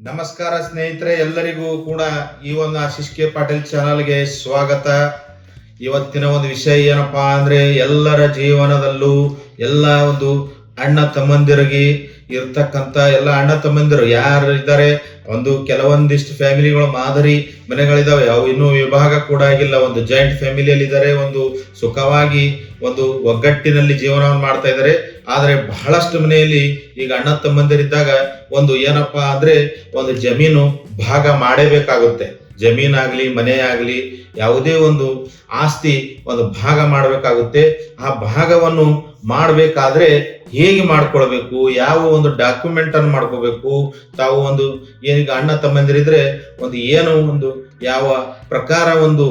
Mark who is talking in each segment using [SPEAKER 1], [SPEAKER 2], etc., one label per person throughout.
[SPEAKER 1] ನಮಸ್ಕಾರ ಸ್ನೇಹಿತರೆ, ಎಲ್ಲರಿಗೂ ಕೂಡ ಈ ಒಂದು ಆಶಿಷ್ ಕೆ ಪಾಟೀಲ್ ಚಾನಲ್ಗೆ ಸ್ವಾಗತ. ಇವತ್ತಿನ ಒಂದು ವಿಷಯ ಏನಪ್ಪಾ ಅಂದ್ರೆ ಎಲ್ಲರ ಜೀವನದಲ್ಲೂ ಎಲ್ಲ ಒಂದು ಅಣ್ಣ ತಮ್ಮಂದಿರಿಗೆ ಇರ್ತಕ್ಕಂತ ಎಲ್ಲ ಅಣ್ಣ ತಮ್ಮಂದಿರು ಯಾರು ಇದ್ದಾರೆ? ಒಂದು ಕೆಲವೊಂದಿಷ್ಟು ಫ್ಯಾಮಿಲಿಗಳು ಮಾದರಿ ಮನೆಗಳಿದಾವೆ. ಅವು ಇನ್ನೂ ವಿಭಾಗ ಕೂಡ ಆಗಿಲ್ಲ. ಒಂದು ಜಾಯಿಂಟ್ ಫ್ಯಾಮಿಲಿಯಲ್ಲಿ ಇದ್ದಾರೆ ಒಂದು ಸುಖವಾಗಿ ಒಂದು ಒಗ್ಗಟ್ಟಿನಲ್ಲಿ ಜೀವನವನ್ನು ಮಾಡ್ತಾ ಇದ್ದಾರೆ. ಆದರೆ ಬಹಳಷ್ಟು ಮನೆಯಲ್ಲಿ ಈಗ ಅಣ್ಣ ತಮ್ಮಂದಿರಿದ್ದಾಗ ಒಂದು ಏನಪ್ಪಾ ಅಂದ್ರೆ ಒಂದು ಜಮೀನು ಭಾಗ ಮಾಡೇಬೇಕಾಗುತ್ತೆ. ಜಮೀನಾಗ್ಲಿ ಮನೆ ಆಗ್ಲಿ ಯಾವುದೇ ಒಂದು ಆಸ್ತಿ ಒಂದು ಭಾಗ ಮಾಡಬೇಕಾಗುತ್ತೆ. ಆ ಭಾಗವನ್ನು ಮಾಡಬೇಕಾದ್ರೆ ಹೇಗೆ ಮಾಡ್ಕೊಳ್ಬೇಕು? ಯಾವ ಒಂದು ಡಾಕ್ಯುಮೆಂಟ್ ಅನ್ನು ಮಾಡ್ಕೋಬೇಕು ತಾವು ಒಂದು ಏನೀಗ ಅಣ್ಣ ತಮ್ಮಂದಿರಿದ್ರೆ ಒಂದು ಏನು ಒಂದು ಯಾವ ಪ್ರಕಾರ ಒಂದು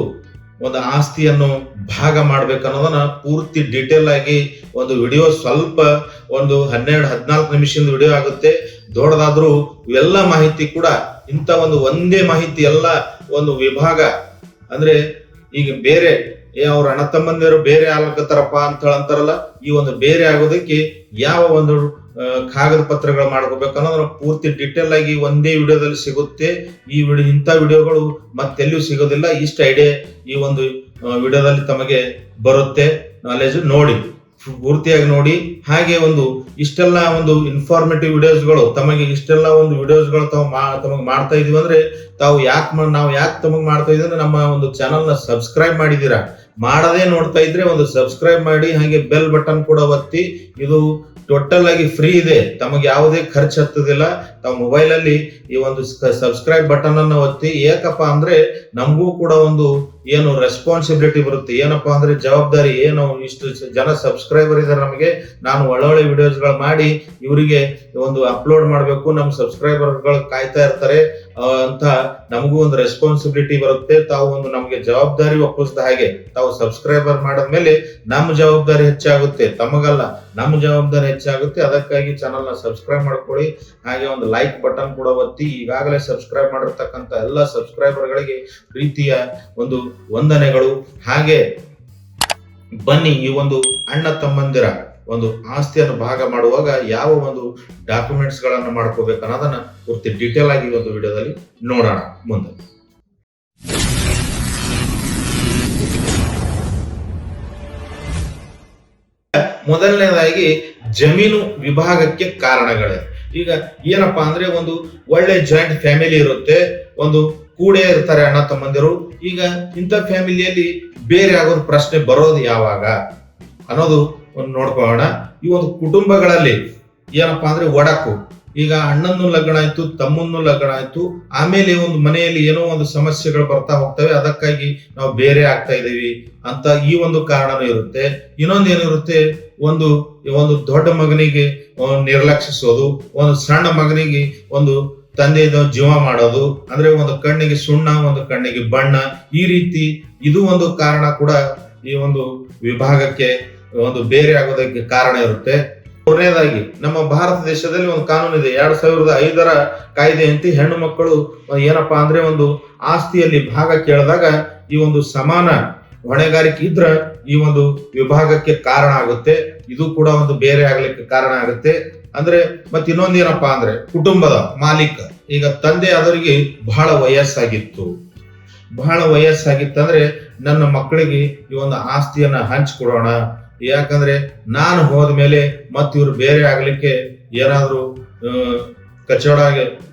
[SPEAKER 1] ಒಂದು ಆಸ್ತಿಯನ್ನು ಭಾಗ ಮಾಡ್ಬೇಕನ್ನೋದನ್ನ ಪೂರ್ತಿ ಡೀಟೇಲ್ ಆಗಿ ಒಂದು ವಿಡಿಯೋ ಸ್ವಲ್ಪ ಒಂದು ಹನ್ನೆರಡು, ಹದಿನಾಲ್ಕು ನಿಮಿಷದ ವಿಡಿಯೋ ಆಗುತ್ತೆ. ದೊಡ್ಡದಾದ್ರೂ ಇವೆಲ್ಲ ಮಾಹಿತಿ ಕೂಡ ಇಂಥ ಒಂದು ಒಂದೇ ಮಾಹಿತಿ ಎಲ್ಲ ಒಂದು ವಿಭಾಗ. ಅಂದ್ರೆ ಈಗ ಬೇರೆ ಅವ್ರ ಅಣ್ಣ ತಮ್ಮಂದಿರು ಬೇರೆ ಆಗ್ಲಕತ್ತಾರಪ್ಪ ಅಂತ ಹೇಳಂತಾರಲ್ಲ ಈ ಒಂದು ಬೇರೆ ಆಗೋದಕ್ಕೆ ಯಾವ ಒಂದು ಕಾಗದ ಪತ್ರಗಳು ಮಾಡ್ಕೋಬೇಕು ಅನ್ನೋದನ್ನ ಪೂರ್ತಿ ಡಿಟೇಲ್ ಆಗಿ ಒಂದೇ ವಿಡಿಯೋದಲ್ಲಿ ಸಿಗುತ್ತೆ. ಈ ವಿಡಿಯೋ ಇಂಥ ವಿಡಿಯೋಗಳು ಮತ್ತೆಲ್ಲೂ ಸಿಗೋದಿಲ್ಲ. ಇಷ್ಟು ಐಡಿಯಾ ಈ ಒಂದು ವಿಡಿಯೋದಲ್ಲಿ ತಮಗೆ ಬರುತ್ತೆ. ನಾಲೆಜ್ ನೋಡಿ, ಪೂರ್ತಿಯಾಗಿ ನೋಡಿ. ಹಾಗೆ ಒಂದು ಇಷ್ಟೆಲ್ಲ ಒಂದು ಇನ್ಫಾರ್ಮೇಟಿವ್ ವಿಡಿಯೋಸ್ಗಳು ತಮಗೆ ಇಷ್ಟೆಲ್ಲ ಒಂದು ವಿಡಿಯೋಸ್ಗಳು ತಾವು ತಮಗೆ ಮಾಡ್ತಾ ಇದೀವಿ ಅಂದ್ರೆ ತಾವು ಯಾಕೆ ನಾವು ಯಾಕೆ ತಮಗೆ ಮಾಡ್ತಾ ಇದೀವಿ ಅಂದ್ರೆ ನಮ್ಮ ಒಂದು ಚಾನಲ್ನ ಸಬ್ಸ್ಕ್ರೈಬ್ ಮಾಡಿದ್ದೀರಾ. ಮಾಡದೇ ನೋಡ್ತಾ ಇದ್ರೆ ಒಂದು ಸಬ್ಸ್ಕ್ರೈಬ್ ಮಾಡಿ, ಹಾಗೆ ಬೆಲ್ ಬಟನ್ ಕೂಡ ಒತ್ತಿ. ಇದು ಟೋಟಲ್ ಆಗಿ ಫ್ರೀ ಇದೆ. ತಮಗೆ ಯಾವುದೇ ಖರ್ಚು ಹತ್ತದಿಲ್ಲ. ತಮ್ಮ ಮೊಬೈಲ್ ಅಲ್ಲಿ ಈ ಒಂದು ಸಬ್ಸ್ಕ್ರೈಬ್ ಬಟನ್ ಅನ್ನ ಒತ್ತಿ. ಏಕಪ್ಪ ಅಂದ್ರೆ ನಮಗೂ ಕೂಡ ಒಂದು ಏನು ರೆಸ್ಪಾನ್ಸಿಬಿಲಿಟಿ ಬರುತ್ತೆ. ಏನಪ್ಪಾ ಅಂದ್ರೆ ಜವಾಬ್ದಾರಿ ಏನು? ಇಷ್ಟು ಜನ ಸಬ್ಸ್ಕ್ರೈಬರ್ ಇದ್ದಾರೆ ನಮಗೆ. ನಾನು ಒಳ್ಳೊಳ್ಳೆ ವಿಡಿಯೋಸ್ಗಳು ಮಾಡಿ, ಇವರಿಗೆ ಒಂದು ಅಪ್ಲೋಡ್ ಮಾಡಬೇಕು. ನಮ್ಮ ಸಬ್ಸ್ಕ್ರೈಬರ್ಗಳು ಕಾಯ್ತಾ ಇರ್ತಾರೆ. ಅಂತ ನಮಗೂ ಒಂದು ರೆಸ್ಪಾನ್ಸಿಬಿಲಿಟಿ ಬರುತ್ತೆ. ತಾವು ಒಂದು ನಮಗೆ ಜವಾಬ್ದಾರಿ ಒಪ್ಪಿಸಿದ ಹಾಗೆ ತಾವು ಸಬ್ಸ್ಕ್ರೈಬರ್ ಮಾಡಿದ್ಮೇಲೆ ನಮ್ಮ ಜವಾಬ್ದಾರಿ ಹೆಚ್ಚಾಗುತ್ತೆ. ತಮಗಲ್ಲ, ನಮ್ಮ ಜವಾಬ್ದಾರಿ ಹೆಚ್ಚಾಗುತ್ತೆ. ಅದಕ್ಕಾಗಿ ಚಾನಲ್ನ ಸಬ್ಸ್ಕ್ರೈಬ್ ಮಾಡ್ಕೊಳ್ಳಿ. ಹಾಗೆ ಒಂದು ಲೈಕ್ ಬಟನ್ ಕೂಡ ಒತ್ತಿ. ಈಗಾಗಲೇ ಸಬ್ಸ್ಕ್ರೈಬ್ ಮಾಡಿರ್ತಕ್ಕಂಥ ಎಲ್ಲ ಸಬ್ಸ್ಕ್ರೈಬರ್ಗಳಿಗೆ ಪ್ರೀತಿಯ ಒಂದು ವಂದನೆಗಳು. ಹಾಗೆ ಬನ್ನಿ ಈ ಒಂದು ಅಣ್ಣ ತಮ್ಮಂದಿರ. ಒಂದು ಆಸ್ತಿಯನ್ನು ಭಾಗ ಮಾಡುವಾಗ ಯಾವ ಒಂದು ಡಾಕ್ಯುಮೆಂಟ್ಸ್ಗಳನ್ನು ಮಾಡ್ಕೋಬೇಕು ಅನ್ನೋದನ್ನ ಪೂರ್ತಿ ಡೀಟೇಲ್ ಆಗಿ ಒಂದು ವಿಡಿಯೋದಲ್ಲಿ ನೋಡೋಣ ಮುಂದೆ. ಮೊದಲನೇದಾಗಿ ಜಮೀನು ವಿಭಾಗಕ್ಕೆ ಕಾರಣಗಳೇ. ಈಗ ಏನಪ್ಪಾ ಅಂದ್ರೆ ಒಂದು ಒಳ್ಳೆ ಜಾಯಿಂಟ್ ಫ್ಯಾಮಿಲಿ ಇರುತ್ತೆ, ಒಂದು ಕೂಡೇ ಇರ್ತಾರೆ ಅಣ್ಣ ತಮ್ಮಂದಿರು, ಈಗ ಇಂಥ ಫ್ಯಾಮಿಲಿಯಲ್ಲಿ ಬೇರೆ ಆಗೋದು ಪ್ರಶ್ನೆ ಬರೋದು ಯಾವಾಗ? ಅನ್ನೋದು ಒಂದು ನೋಡ್ಕೊಳ್ಳೋಣ ಈ ಒಂದು ಕುಟುಂಬಗಳಲ್ಲಿ ಏನಪ್ಪಾ ಅಂದ್ರೆ ಒಡಕು. ಈಗ ಅಣ್ಣನ್ನು ಲಗ್ನ ಆಯ್ತು ತಮ್ಮನ್ನು ಲಗ್ನ ಆಯ್ತು, ಆಮೇಲೆ ಒಂದು ಮನೆಯಲ್ಲಿ ಏನೋ ಒಂದು ಸಮಸ್ಯೆಗಳು ಬರ್ತಾ ಹೋಗ್ತವೆ, ಅದಕ್ಕಾಗಿ ನಾವು ಬೇರೆ ಆಗ್ತಾ ಇದ್ದೀವಿ ಅಂತ ಈ ಒಂದು ಕಾರಣನೂ ಇರುತ್ತೆ. ಇನ್ನೊಂದು ಏನಿರುತ್ತೆ, ಒಂದು ಒಂದು ದೊಡ್ಡ ಮಗನಿಗೆ ನಿರ್ಲಕ್ಷಿಸೋದು, ಒಂದು ಸಣ್ಣ ಮಗನಿಗೆ ಒಂದು ತಂದೆ ಜೀವ ಮಾಡೋದು, ಅಂದ್ರೆ ಒಂದು ಕಣ್ಣಿಗೆ ಸುಣ್ಣ, ಒಂದು ಕಣ್ಣಿಗೆ ಬಣ್ಣ, ಈ ರೀತಿ ಇದು ಒಂದು ಕಾರಣ ಕೂಡ ಈ ಒಂದು ವಿಭಾಗಕ್ಕೆ ಒಂದು ಬೇರೆ ಆಗೋದಕ್ಕೆ ಕಾರಣ ಇರುತ್ತೆ. ಮೂರನೇದಾಗಿ ನಮ್ಮ ಭಾರತ ದೇಶದಲ್ಲಿ ಒಂದು ಕಾನೂನು ಇದೆ. ಎರಡ್ ಸಾವಿರದ ಐದರ ಕಾಯ್ದೆಯಂತೆ ಹೆಣ್ಣು ಮಕ್ಕಳು, ಏನಪ್ಪಾ ಅಂದ್ರೆ ಒಂದು ಆಸ್ತಿಯಲ್ಲಿ ಭಾಗ ಕೇಳಿದಾಗ ಈ ಒಂದು ಸಮಾನ ಹೊಣೆಗಾರಿಕೆ ಇದ್ರ ಈ ಒಂದು ವಿಭಾಗಕ್ಕೆ ಕಾರಣ ಆಗುತ್ತೆ. ಇದು ಕೂಡ ಒಂದು ಬೇರೆ ಆಗ್ಲಿಕ್ಕೆ ಕಾರಣ ಆಗುತ್ತೆ. ಅಂದ್ರೆ ಮತ್ತೆ ಇನ್ನೊಂದು ಏನಪ್ಪಾ ಅಂದ್ರೆ ಕುಟುಂಬದ ಮಾಲೀಕ. ಈಗ ತಂದೆ ಅದರಿಗೆ ಬಹಳ ವಯಸ್ಸಾಗಿತ್ತು. ಬಹಳ ವಯಸ್ಸಾಗಿತ್ತಂದ್ರೆ ನನ್ನ ಮಕ್ಕಳಿಗೆ ಈ ಒಂದು ಆಸ್ತಿಯನ್ನ ಹಂಚ್ಕೊಡೋಣ ಯಾಕಂದ್ರೆ ನಾನು ಹೋದ್ಮೇಲೆ ಮತ್ತೆ ಇವ್ರು ಬೇರೆ ಆಗ್ಲಿಕ್ಕೆ ಏನಾದರೂ ಕಚೋಡ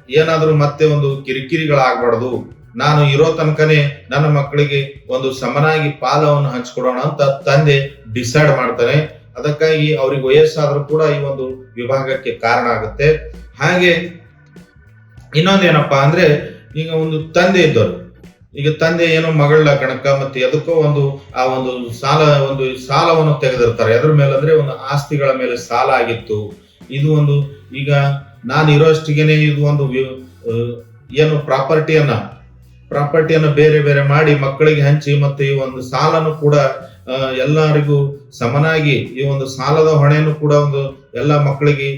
[SPEAKER 1] ಏನಾದ್ರೂ ಮತ್ತೆ ಒಂದು ಕಿರಿಕಿರಿಗಳಾಗಬಾರ್ದು. ನಾನು ಇರೋ ತನಕನೇ ನನ್ನ ಮಕ್ಕಳಿಗೆ ಒಂದು ಸಮನಾಗಿ ಪಾಲವನ್ನು ಹಂಚಿಕೊಡೋಣ ಅಂತ ತಂದೆ ಡಿಸೈಡ್ ಮಾಡ್ತಾನೆ. ಅದಕ್ಕಾಗಿ ಅವ್ರಿಗೆ ವಯಸ್ಸಾದರೂ ಕೂಡ ಈ ಒಂದು ವಿಭಾಗಕ್ಕೆ ಕಾರಣ ಆಗುತ್ತೆ. ಹಾಗೆ ಇನ್ನೊಂದೇನಪ್ಪಾ ಅಂದ್ರೆ, ಈಗ ಒಂದು ತಂದೆ ಇದ್ದವರು. ಈಗ ತಂದೆ ಏನೋ ಮಗಳ ಗಣಕ ಮತ್ತೆ ಎದಕ್ಕೋ ಒಂದು ಆ ಒಂದು ಸಾಲ, ಒಂದು ಸಾಲವನ್ನು ತೆಗೆದಿರ್ತಾರೆ. ಅದ್ರ ಮೇಲೆ ಅಂದ್ರೆ ಒಂದು ಆಸ್ತಿಗಳ ಮೇಲೆ ಸಾಲ ಆಗಿತ್ತು. ಇದು ಒಂದು ಈಗ ನಾನು ಇರೋಷ್ಟಿಗೆನೆ ಇದು ಒಂದು ಏನು ಪ್ರಾಪರ್ಟಿಯನ್ನ, ಪ್ರಾಪರ್ಟಿಯನ್ನು ಬೇರೆ ಬೇರೆ ಮಾಡಿ ಮಕ್ಕಳಿಗೆ ಹಂಚಿ ಮತ್ತೆ ಈ ಒಂದು ಸಾಲನು ಕೂಡ ಎಲ್ಲರಿಗೂ ಸಮನಾಗಿ ಈ ಒಂದು ಸಾಲದ ಹೊಣೆಯನ್ನು ಕೂಡ ಒಂದು ಎಲ್ಲ ಮಕ್ಕಳಿಗೆ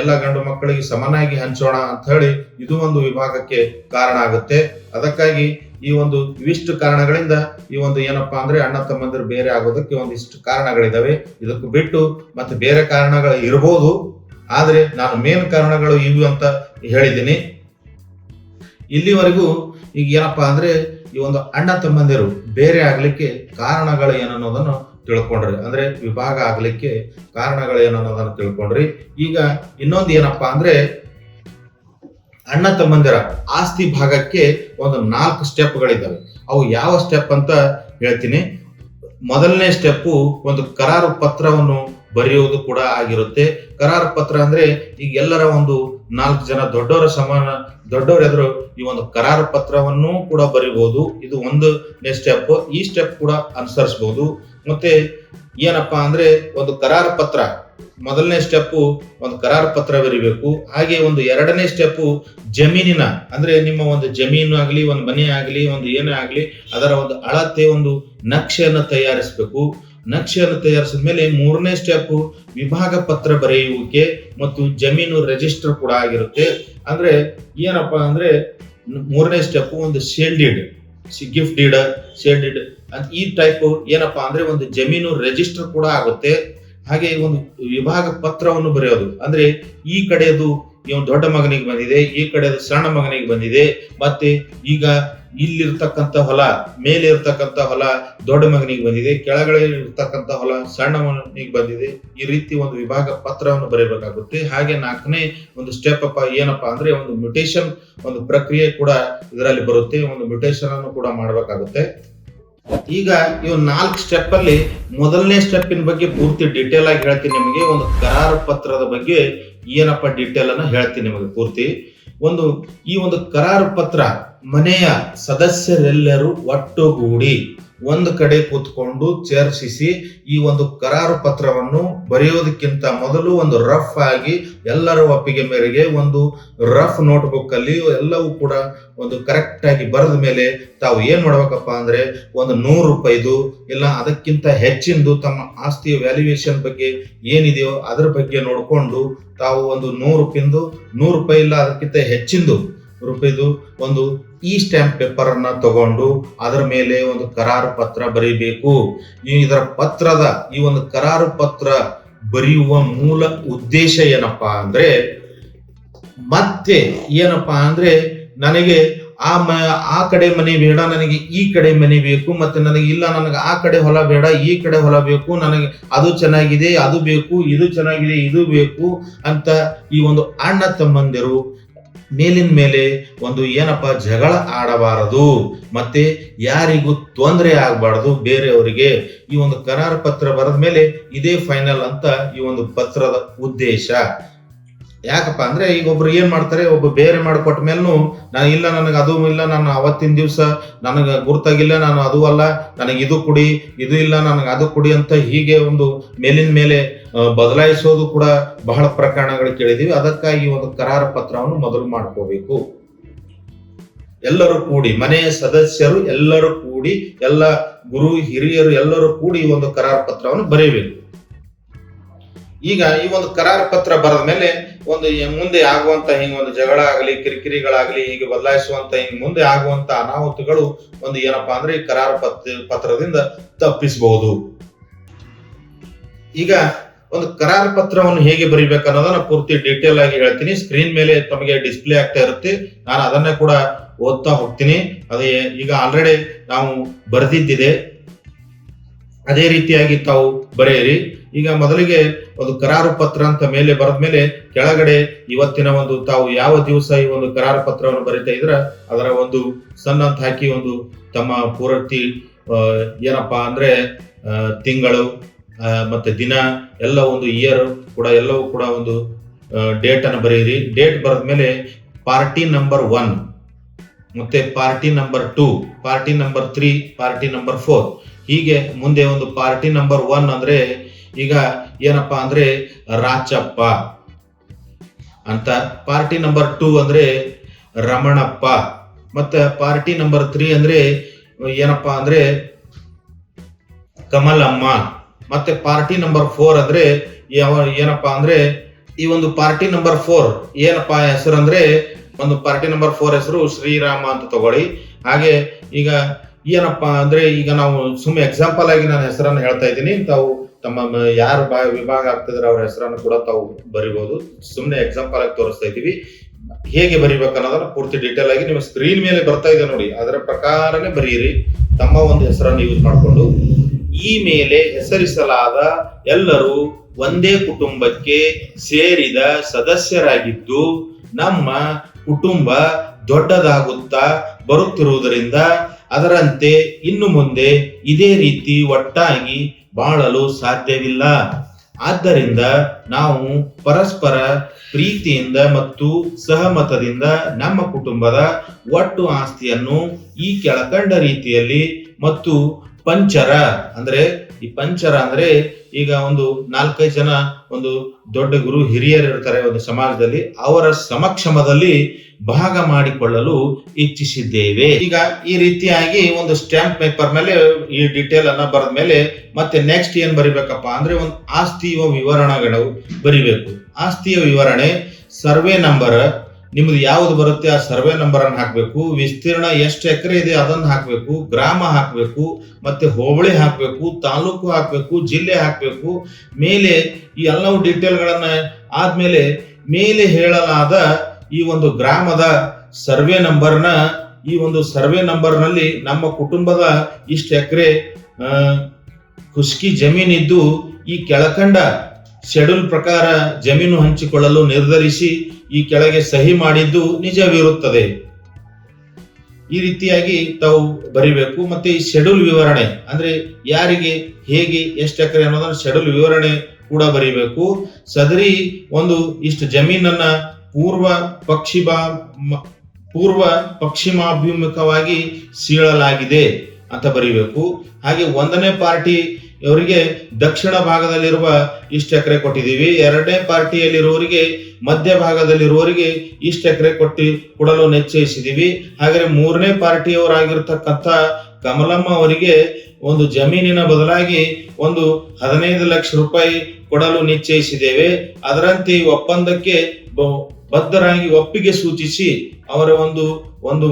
[SPEAKER 1] ಎಲ್ಲ ಗಂಡು ಮಕ್ಕಳಿಗೆ ಸಮನಾಗಿ ಹಂಚೋಣ ಅಂತ ಹೇಳಿ ಇದು ಒಂದು ವಿಭಾಗಕ್ಕೆ ಕಾರಣ ಆಗುತ್ತೆ. ಅದಕ್ಕಾಗಿ ಈ ಒಂದು ಇವಿಷ್ಟು ಕಾರಣಗಳಿಂದ ಈ ಒಂದು ಏನಪ್ಪಾ ಅಂದ್ರೆ ಅಣ್ಣ ತಮ್ಮಂದಿರು ಬೇರೆ ಆಗೋದಕ್ಕೆ ಒಂದಿಷ್ಟು ಕಾರಣಗಳಿದಾವೆ. ಇದಕ್ಕೂ ಬಿಟ್ಟು ಮತ್ತೆ ಬೇರೆ ಕಾರಣಗಳು ಇರಬಹುದು ಆದ್ರೆ ನಾನು ಮೇನ್ ಕಾರಣಗಳು ಇವು ಅಂತ ಹೇಳಿದ್ದೀನಿ. ಇಲ್ಲಿವರೆಗೂ ಈಗ ಏನಪ್ಪಾ ಅಂದ್ರೆ ಈ ಒಂದು ಅಣ್ಣ ತಮ್ಮಂದಿರು ಬೇರೆ ಆಗ್ಲಿಕ್ಕೆ ಕಾರಣಗಳು ಏನನ್ನೋದನ್ನು ತಿಳ್ಕೊಂಡ್ರಿ. ಅಂದ್ರೆ ವಿಭಾಗ ಆಗ್ಲಿಕ್ಕೆ ಕಾರಣಗಳು ಏನನ್ನೋದನ್ನು ತಿಳ್ಕೊಂಡ್ರಿ. ಈಗ ಇನ್ನೊಂದು ಏನಪ್ಪಾ ಅಂದ್ರೆ ಅಣ್ಣ ತಮ್ಮಂದಿರ ಆಸ್ತಿ ಭಾಗಕ್ಕೆ ಒಂದು ನಾಲ್ಕು ಸ್ಟೆಪ್ಗಳಿದ್ದಾವೆ. ಅವು ಯಾವ ಸ್ಟೆಪ್ ಅಂತ ಹೇಳ್ತೀನಿ. ಮೊದಲನೇ ಸ್ಟೆಪ್ಪು ಒಂದು ಕರಾರು ಪತ್ರವನ್ನು ಬರೆಯುವುದು ಕೂಡ ಆಗಿರುತ್ತೆ. ಕರಾರು ಪತ್ರ ಅಂದ್ರೆ ಈಗ ಎಲ್ಲರ ಒಂದು ನಾಲ್ಕು ಜನ ದೊಡ್ಡವರ ಸಮಾನ, ದೊಡ್ಡವರ ಎದುರು ಈ ಒಂದು ಕರಾರು ಪತ್ರವನ್ನು ಕೂಡ ಬರಿಬಹುದು ಇದು ಒಂದನೇ ಸ್ಟೆಪ್ ಈ ಸ್ಟೆಪ್ ಕೂಡ ಅನುಸರಿಸಬಹುದು ಮತ್ತೆ ಏನಪ್ಪಾ ಅಂದ್ರೆ ಒಂದು ಕರಾರು ಪತ್ರ ಮೊದಲನೇ ಸ್ಟೆಪ್ಪು ಒಂದು ಕರಾರು ಪತ್ರ ಬರಿಬೇಕು ಹಾಗೆ ಒಂದು ಎರಡನೇ ಸ್ಟೆಪ್ಪು ಜಮೀನಿನ, ಅಂದ್ರೆ ನಿಮ್ಮ ಒಂದು ಜಮೀನು ಆಗಲಿ, ಒಂದು ಮನೆ ಆಗಲಿ, ಒಂದು ಏನೇ ಆಗಲಿ, ಅದರ ಒಂದು ಅಳತೆ, ಒಂದು ನಕ್ಷೆಯನ್ನು ತಯಾರಿಸಬೇಕು. ನಕ್ಷೆಯನ್ನು ತಯಾರಿಸಿದ ಮೇಲೆ ಮೂರನೇ ಸ್ಟೆಪ್ ವಿಭಾಗ ಪತ್ರ ಬರೆಯುವಿಕೆ ಮತ್ತು ಜಮೀನು ರಿಜಿಸ್ಟರ್ ಕೂಡ ಆಗಿರುತ್ತೆ. ಅಂದ್ರೆ ಏನಪ್ಪಾ ಅಂದ್ರೆ ಮೂರನೇ ಸ್ಟೆಪ್ ಒಂದು sale deed gift deed sale deed ಈ ಟೈಪ್ ಏನಪ್ಪಾ ಅಂದ್ರೆ ಒಂದು ಜಮೀನು ರಿಜಿಸ್ಟರ್ ಕೂಡ ಆಗುತ್ತೆ. ಹಾಗೆ ಒಂದು ವಿಭಾಗ ಪತ್ರವನ್ನು ಬರೆಯೋದು. ಅಂದ್ರೆ ಈ ಕಡೆಯದು ಇವನು ದೊಡ್ಡ ಮಗನಿಗೆ ಬಂದಿದೆ, ಈ ಕಡೆದು ಸಣ್ಣ ಮಗನಿಗೆ ಬಂದಿದೆ, ಮತ್ತೆ ಈಗ ಇಲ್ಲಿರ್ತಕ್ಕಂಥ ಹೊಲ, ಮೇಲೆ ಇರ್ತಕ್ಕಂಥ ಹೊಲ ದೊಡ್ಡ ಮಗನಿಗೆ ಬಂದಿದೆ, ಕೆಳಗಡೆ ಇರ್ತಕ್ಕಂಥ ಹೊಲ ಸಣ್ಣ ಮಗನಿಗೆ ಬಂದಿದೆ. ಈ ರೀತಿ ಒಂದು ವಿಭಾಗ ಪತ್ರವನ್ನು ಬರೀಬೇಕಾಗುತ್ತೆ. ಹಾಗೆ ನಾಲ್ಕನೇ ಒಂದು ಸ್ಟೆಪ್ ಅಪ್ಪ ಏನಪ್ಪಾ ಅಂದ್ರೆ ಒಂದು ಮ್ಯೂಟೇಶನ್ ಒಂದು ಪ್ರಕ್ರಿಯೆ ಕೂಡ ಇದರಲ್ಲಿ ಬರುತ್ತೆ. ಒಂದು ಮ್ಯೂಟೇಶನ್ ಅನ್ನು ಕೂಡ ಮಾಡಬೇಕಾಗುತ್ತೆ. ಈಗ ಇವ್ ನಾಲ್ಕು ಸ್ಟೆಪ್ ಅಲ್ಲಿ ಮೊದಲನೇ ಸ್ಟೆಪ್ಪಿನ ಬಗ್ಗೆ ಪೂರ್ತಿ ಡೀಟೇಲ್ ಆಗಿ ಹೇಳ್ತೀನಿ ನಿಮಗೆ. ಒಂದು ಕರಾರು ಪತ್ರದ ಬಗ್ಗೆ ಏನಪ್ಪ ಡೀಟೇಲ್ ಅನ್ನ ಹೇಳ್ತೀನಿ ನಿಮಗೆ ಪೂರ್ತಿ. ಒಂದು, ಈ ಒಂದು ಕರಾರು ಪತ್ರ ಮನೆಯ ಸದಸ್ಯರೆಲ್ಲರೂ ಒಟ್ಟುಗೂಡಿ ಒಂದು ಕಡೆ ಕೂತ್ಕೊಂಡು ಚರ್ಚಿಸಿ ಈ ಒಂದು ಕರಾರು ಪತ್ರವನ್ನು ಬರೆಯೋದಕ್ಕಿಂತ ಮೊದಲು ಒಂದು ರಫ್ ಆಗಿ ಎಲ್ಲರ ಒಪ್ಪಿಗೆ ಮೇರೆಗೆ ಒಂದು ರಫ್ ನೋಟ್ಬುಕ್ ಅಲ್ಲಿ ಎಲ್ಲವೂ ಕೂಡ ಒಂದು ಕರೆಕ್ಟ್ ಆಗಿ ಬರೆದ ಮೇಲೆ ತಾವು ಏನ್ ಮಾಡ್ಬೇಕಪ್ಪ ಅಂದ್ರೆ ಒಂದು ನೂರು ರೂಪಾಯಿದು ಇಲ್ಲ ಅದಕ್ಕಿಂತ ಹೆಚ್ಚಿಂದು ತಮ್ಮ ಆಸ್ತಿಯ ವ್ಯಾಲ್ಯೂಯೇಷನ್ ಬಗ್ಗೆ ಏನಿದೆಯೋ ಅದ್ರ ಬಗ್ಗೆ ನೋಡಿಕೊಂಡು ತಾವು ಒಂದು ನೂರು ರೂಪಾಯಿಂದು ನೂರು ರೂಪಾಯಿ ಇಲ್ಲ ಅದಕ್ಕಿಂತ ಹೆಚ್ಚಿಂದು ರೂಪಾಯಿದು ಒಂದು ಈ ಸ್ಟ್ಯಾಂಪ್ ಪೇಪರ್ ಅನ್ನ ತಗೊಂಡು ಅದರ ಮೇಲೆ ಒಂದು ಕರಾರು ಪತ್ರ ಬರೀಬೇಕು. ಇದರ ಪತ್ರದ ಈ ಒಂದು ಕರಾರು ಪತ್ರ ಬರೆಯುವ ಮೂಲ ಉದ್ದೇಶ ಏನಪ್ಪಾ ಅಂದ್ರೆ, ಮತ್ತೆ ಏನಪ್ಪಾ ಅಂದ್ರೆ ನನಗೆ ಆ ಮ, ಆ ಕಡೆ ಮನೆ ಬೇಡ, ನನಗೆ ಈ ಕಡೆ ಮನೆ ಬೇಕು, ಮತ್ತೆ ನನಗೆ ಇಲ್ಲ, ನನಗೆ ಆ ಕಡೆ ಹೊಲ ಬೇಡ, ಈ ಕಡೆ ಹೊಲ ಬೇಕು, ನನಗೆ ಅದು ಚೆನ್ನಾಗಿದೆ, ಅದು ಬೇಕು, ಇದು ಚೆನ್ನಾಗಿದೆ, ಇದು ಬೇಕು ಅಂತ ಈ ಒಂದು ಅಣ್ಣ ತಮ್ಮಂದಿರು ಮೇಲಿನ ಮೇಲೆ ಒಂದು ಏನಪ್ಪ ಜಗಳ ಆಡಬಾರದು, ಮತ್ತೆ ಯಾರಿಗೂ ತೊಂದರೆ ಆಗಬಾರದು, ಬೇರೆಯವರಿಗೆ. ಈ ಒಂದು ಕರಾರು ಪತ್ರ ಬರೆದ ಮೇಲೆ ಇದೇ ಫೈನಲ್ ಅಂತ ಈ ಒಂದು ಪತ್ರದ ಉದ್ದೇಶ. ಯಾಕಪ್ಪ ಅಂದ್ರೆ ಈಗ ಒಬ್ರು ಏನ್ ಮಾಡ್ತಾರೆ ಒಬ್ಬ ಬೇರೆ ಮಾಡಿಕೊಟ್ಟ ಮೇಲೂ ನಾನು ಇಲ್ಲ, ನನಗೆ ಅದು ಇಲ್ಲ, ನಾನು ಅವತ್ತಿನ ದಿವಸ ನನಗೆ ಗುರ್ತಾಗಿಲ್ಲ, ನಾನು ಅದು ಅಲ್ಲ, ನನಗೆ ಇದು ಕುಡಿ, ಇದು ಇಲ್ಲ, ನನಗೆ ಅದು ಕುಡಿ ಅಂತ ಹೀಗೆ ಒಂದು ಮೇಲಿನ ಮೇಲೆ ಬದಲಾಯಿಸೋದು ಕೂಡ ಬಹಳ ಪ್ರಕರಣಗಳು ಕೇಳಿದೀವಿ. ಅದಕ್ಕಾಗಿ ಒಂದು ಕರಾರ ಪತ್ರವನ್ನು ಮೊದಲು ಮಾಡ್ಕೋಬೇಕು. ಎಲ್ಲರೂ ಕೂಡಿ, ಮನೆಯ ಸದಸ್ಯರು ಎಲ್ಲರೂ ಕೂಡಿ, ಎಲ್ಲ ಗುರು, ಹಿರಿಯರು ಎಲ್ಲರೂ ಕೂಡಿ ಒಂದು ಕರಾರ ಪತ್ರವನ್ನು ಬರೆಯಬೇಕು ಈಗ ಈ ಒಂದು ಕರಾರ ಪತ್ರ ಬರೆದ ಮೇಲೆ ಒಂದು ಮುಂದೆ ಆಗುವಂತ ಹಿಂಗ್ ಒಂದು ಜಗಳ ಆಗಲಿ, ಕಿರಿಕಿರಿಗಳಾಗಲಿ, ಹೀಗೆ ಬದಲಾಯಿಸುವಂತ ಹಿಂಗ್ ಮುಂದೆ ಆಗುವಂತ ಅನಾಹುತಗಳು ಒಂದು ಏನಪ್ಪಾ ಅಂದ್ರೆ ಈ ಕರಾರ ಪತ್ರ ಪತ್ರದಿಂದ ತಪ್ಪಿಸಬಹುದು ಈಗ ಒಂದು ಕರಾರ ಪತ್ರವನ್ನು ಹೇಗೆ ಬರಿಬೇಕು ಅನ್ನೋದನ್ನ ಪೂರ್ತಿ ಡೀಟೇಲ್ ಆಗಿ ಹೇಳ್ತೀನಿ. ಸ್ಕ್ರೀನ್ ಮೇಲೆ ತಮಗೆ ಡಿಸ್ಪ್ಲೇ ಆಗ್ತಾ ಇರುತ್ತೆ. ನಾನು ಅದನ್ನೇ ಕೂಡ ಓದ್ತಾ ಹೋಗ್ತೀನಿ. ಅದೇ, ಈಗ ಆಲ್ರೆಡಿ ನಾವು ಬರೆದಿದ್ದಿದೆ. ಅದೇ ರೀತಿಯಾಗಿ ತಾವು ಬರೆಯಿರಿ. ಈಗ ಮೊದಲಿಗೆ ಒಂದು ಕರಾರು ಪತ್ರ ಅಂತ ಮೇಲೆ ಬರೆದ ಮೇಲೆ ಕೆಳಗಡೆ ಇವತ್ತಿನ ಒಂದು ತಾವು ಯಾವ ದಿವಸ ಈ ಒಂದು ಕರಾರು ಪತ್ರವನ್ನು ಬರಿತಾ ಇದ್ರ, ಅದರ ಒಂದು ಸಣ್ಣ ಅಂತ ಹಾಕಿ ಒಂದು ತಮ್ಮ ಪೂರ್ತಿ ಏನಪ್ಪ ಅಂದ್ರೆ ತಿಂಗಳು ಮತ್ತೆ ದಿನ ಎಲ್ಲ ಒಂದು ಇಯರ್ ಕೂಡ, ಎಲ್ಲವೂ ಕೂಡ ಒಂದು ಡೇಟ್ ಅನ್ನು ಬರೆಯಿರಿ. ಡೇಟ್ ಬರೆದ ಮೇಲೆ ಪಾರ್ಟಿ ನಂಬರ್ ಒನ್ ಮತ್ತೆ party number two party number three party number four ಹೀಗೆ ಮುಂದೆ ಒಂದು ಪಾರ್ಟಿ ನಂಬರ್ ಒನ್ ಅಂದ್ರೆ ಈಗ ಏನಪ್ಪಾ ಅಂದ್ರೆ ರಾಚಪ್ಪ ಅಂತ. ಪಾರ್ಟಿ ನಂಬರ್ ಟೂ ಅಂದ್ರೆ ರಮಣಪ್ಪ. ಮತ್ತೆ ಪಾರ್ಟಿ ನಂಬರ್ ತ್ರೀ ಅಂದ್ರೆ ಏನಪ್ಪಾ ಅಂದ್ರೆ ಕಮಲಮ್ಮ. ಮತ್ತೆ ಪಾರ್ಟಿ ನಂಬರ್ ಫೋರ್ ಅಂದ್ರೆ ಯಾವ ಏನಪ್ಪಾ ಅಂದ್ರೆ ಈ ಒಂದು ಪಾರ್ಟಿ ನಂಬರ್ ಫೋರ್ ಏನಪ್ಪಾ ಹೆಸರು ಅಂದ್ರೆ ಒಂದು ಪಾರ್ಟಿ ನಂಬರ್ ಫೋರ್ ಹೆಸರು ಶ್ರೀರಾಮ ಅಂತ ತಗೊಳ್ಳಿ. ಹಾಗೆ ಈಗ ಏನಪ್ಪಾ ಅಂದ್ರೆ ಈಗ ನಾವು ಸುಮ್ಮನೆ ಎಕ್ಸಾಂಪಲ್ ಆಗಿ ನಾನು ಹೆಸರನ್ನು ಹೇಳ್ತಾ ಇದ್ದೀನಿ. ತಾವು ತಮ್ಮ ಯಾರು ವಿಭಾಗ ಆಗ್ತಿದ್ರೆ ಅವ್ರ ಹೆಸರನ್ನು ಕೂಡ ತಾವು ಬರಿಬಹುದು ಸುಮ್ಮನೆ ಎಕ್ಸಾಂಪಲ್ ಆಗಿ ತೋರಿಸ್ತಾ ಇದ್ದೀವಿ. ಹೇಗೆ ಬರಿಬೇಕು ಅನ್ನೋದನ್ನ ಪೂರ್ತಿ ಡೀಟೇಲ್ ಆಗಿ ನಿಮ್ಮ ಸ್ಕ್ರೀನ್ ಮೇಲೆ ಬರ್ತಾ ಇದೆ ನೋಡಿ. ಅದರ ಪ್ರಕಾರನೇ ಬರೀರಿ. ತಮ್ಮ ಒಂದು ಹೆಸರನ್ನು ಯೂಸ್ ಮಾಡಿಕೊಂಡು. ಈ ಮೇಲೆ ಹೆಸರಿಸಲಾದ ಎಲ್ಲರೂ ಒಂದೇ ಕುಟುಂಬಕ್ಕೆ ಸೇರಿದ ಸದಸ್ಯರಾಗಿದ್ದು ನಮ್ಮ ಕುಟುಂಬ ದೊಡ್ಡದಾಗುತ್ತಾ ಬರುತ್ತಿರುವುದರಿಂದ ಅದರಂತೆ ಇನ್ನು ಮುಂದೆ ಇದೇ ರೀತಿ ಒಟ್ಟಾಗಿ ಬಾಳಲು ಸಾಧ್ಯವಿಲ್ಲ. ಆದ್ದರಿಂದ ನಾವು ಪರಸ್ಪರ ಪ್ರೀತಿಯಿಂದ ಮತ್ತು ಸಹಮತದಿಂದ ನಮ್ಮ ಕುಟುಂಬದ ಒಟ್ಟು ಆಸ್ತಿಯನ್ನು ಈ ಕೆಳಕಂಡ ರೀತಿಯಲ್ಲಿ ಮತ್ತು ಪಂಚರ, ಅಂದ್ರೆ ಈ ಪಂಚರ ಅಂದ್ರೆ ಈಗ ಒಂದು ನಾಲ್ಕೈದು ಜನ ಒಂದು ದೊಡ್ಡ ಗುರು ಹಿರಿಯರು ಇರ್ತಾರೆ ಒಂದು ಸಮಾಜದಲ್ಲಿ, ಅವರ ಸಮಕ್ಷಮದಲ್ಲಿ ಭಾಗ ಮಾಡಿಕೊಳ್ಳಲು ಇಚ್ಛಿಸಿದ್ದೇವೆ. ಈಗ ಈ ರೀತಿಯಾಗಿ ಒಂದು ಸ್ಟ್ಯಾಂಪ್ ಪೇಪರ್ ಮೇಲೆ ಈ ಡಿಟೇಲ್ ಅನ್ನ ಬರೆದ ಮೇಲೆ ಮತ್ತೆ ನೆಕ್ಸ್ಟ್ ಏನ್ ಬರಿಬೇಕಪ್ಪ ಅಂದ್ರೆ ಒಂದು ಆಸ್ತಿಯ ವಿವರಣೆಗಳು ಬರಿಬೇಕು. ಆಸ್ತಿಯ ವಿವರಣೆ, ಸರ್ವೆ ನಂಬರ್ ನಿಮ್ದು ಯಾವ್ದು ಬರುತ್ತೆ ಆ ಸರ್ವೆ ನಂಬರ್ ಅನ್ನು ಹಾಕ್ಬೇಕು, ವಿಸ್ತೀರ್ಣ ಎಷ್ಟು ಎಕರೆ ಇದೆ ಅದನ್ನ ಹಾಕ್ಬೇಕು, ಗ್ರಾಮ ಹಾಕ್ಬೇಕು, ಮತ್ತೆ ಹೋಬಳಿ ಹಾಕ್ಬೇಕು, ತಾಲೂಕು ಹಾಕ್ಬೇಕು, ಜಿಲ್ಲೆ ಹಾಕ್ಬೇಕು, ಮೇಲೆ ಈ ಎಲ್ಲವೂ ಡೀಟೇಲ್ಗಳನ್ನ ಆದ್ಮೇಲೆ ಮೇಲೆ ಹೇಳಲಾದ ಈ ಒಂದು ಗ್ರಾಮದ ಸರ್ವೆ ನಂಬರ್ನ ಈ ಒಂದು ಸರ್ವೆ ನಂಬರ್ನಲ್ಲಿ ನಮ್ಮ ಕುಟುಂಬದ ಇಷ್ಟು ಎಕರೆ ಖುಷ್ಕಿ ಜಮೀನಿದ್ದು ಈ ಕೆಳಕಂಡ ಶೆಡ್ಯೂಲ್ ಪ್ರಕಾರ ಜಮೀನು ಹಂಚಿಕೊಳ್ಳಲು ನಿರ್ಧರಿಸಿ ಈ ಕೆಳಗೆ ಸಹಿ ಮಾಡಿದ್ದು ನಿಜವಿರುತ್ತದೆ. ಈ ರೀತಿಯಾಗಿ ತಾವು ಬರಿಬೇಕು. ಮತ್ತೆ ಈ ಶೆಡ್ಯೂಲ್ ವಿವರಣೆ, ಅಂದ್ರೆ ಯಾರಿಗೆ, ಹೇಗೆ, ಎಷ್ಟು ಎಕರೆ ಅನ್ನೋದನ್ನ ಶೆಡ್ಯೂಲ್ ವಿವರಣೆ ಕೂಡ ಬರಿಬೇಕು. ಸದರಿ ಒಂದು ಇಷ್ಟು ಜಮೀನನ್ನ ಪೂರ್ವ ಪಕ್ಷಿಮ ಪೂರ್ವ ಪಶ್ಚಿಮಾಭಿಮುಖವಾಗಿ ಸೀಳಲಾಗಿದೆ ಅಂತ ಬರಿಬೇಕು. ಹಾಗೆ ಒಂದನೇ ಪಾರ್ಟಿ ಇವರಿಗೆ ದಕ್ಷಿಣ ಭಾಗದಲ್ಲಿರುವ ಇಷ್ಟು ಎಕರೆ ಕೊಟ್ಟಿದ್ದೀವಿ. ಎರಡನೇ ಪಾರ್ಟಿಯಲ್ಲಿರುವವರಿಗೆ ಮಧ್ಯ ಭಾಗದಲ್ಲಿರುವವರಿಗೆ ಇಷ್ಟು ಎಕರೆ ಕೊಟ್ಟಿ ಕೊಡಲು ನಿಶ್ಚಯಿಸಿದ್ದೀವಿ ಹಾಗೆ ಮೂರನೇ ಪಾರ್ಟಿಯವರಾಗಿರ್ತಕ್ಕಂಥ ಕಮಲಮ್ಮ ಅವರಿಗೆ ಒಂದು ಜಮೀನಿನ ಬದಲಾಗಿ ಒಂದು ಹದಿನೈದು ಲಕ್ಷ ರೂಪಾಯಿ ಕೊಡಲು ನಿಶ್ಚಯಿಸಿದ್ದೇವೆ ಅದರಂತೆ ಈ ಒಪ್ಪಂದಕ್ಕೆ ಬದ್ಧರಾಗಿ ಒಪ್ಪಿಗೆ ಸೂಚಿಸಿ ಅವರ ಒಂದು ಒಂದು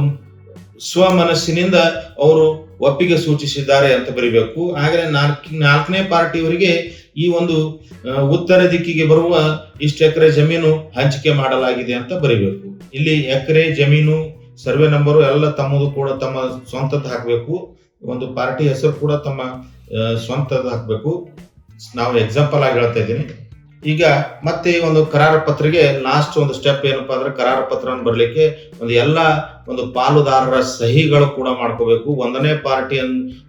[SPEAKER 1] ಸ್ವಮನಸ್ಸಿನಿಂದ ಅವರು ಒಪ್ಪಿಗೆ ಸೂಚಿಸಿದ್ದಾರೆ ಅಂತ ಬರಿಬೇಕು. ಹಾಗೆ ನಾಲ್ಕ ನಾಲ್ಕನೇ ಪಾರ್ಟಿಯವರಿಗೆ ಈ ಒಂದು ಉತ್ತರ ದಿಕ್ಕಿಗೆ ಬರುವ ಇಷ್ಟು ಎಕರೆ ಜಮೀನು ಹಂಚಿಕೆ ಮಾಡಲಾಗಿದೆ ಅಂತ ಬರಿಬೇಕು. ಇಲ್ಲಿ ಎಕರೆ ಜಮೀನು, ಸರ್ವೆ ನಂಬರು ಎಲ್ಲ ತಮ್ಮದು ಕೂಡ ತಮ್ಮ ಸ್ವಂತದ್ದು ಹಾಕಬೇಕು. ಒಂದು ಪಾರ್ಟಿ ಹೆಸರು ಕೂಡ ತಮ್ಮ ಸ್ವಂತದ್ದು ಹಾಕಬೇಕು. ನಾವು ಎಕ್ಸಾಂಪಲ್ ಆಗಿ ಹೇಳ್ತಾ ಇದ್ದೀನಿ. ಈಗ ಮತ್ತೆ ಈ ಒಂದು ಕರಾರ ಪತ್ರಿಗೆ ಲಾಸ್ಟ್ ಒಂದು ಸ್ಟೆಪ್ ಏನಪ್ಪಾ ಅಂದ್ರೆ ಕರಾರ ಪತ್ರ ಬರಲಿಕ್ಕೆ ಒಂದು ಎಲ್ಲ ಒಂದು ಪಾಲುದಾರರ ಸಹಿಗಳು ಕೂಡ ಮಾಡ್ಕೋಬೇಕು. ಒಂದನೇ ಪಾರ್ಟಿ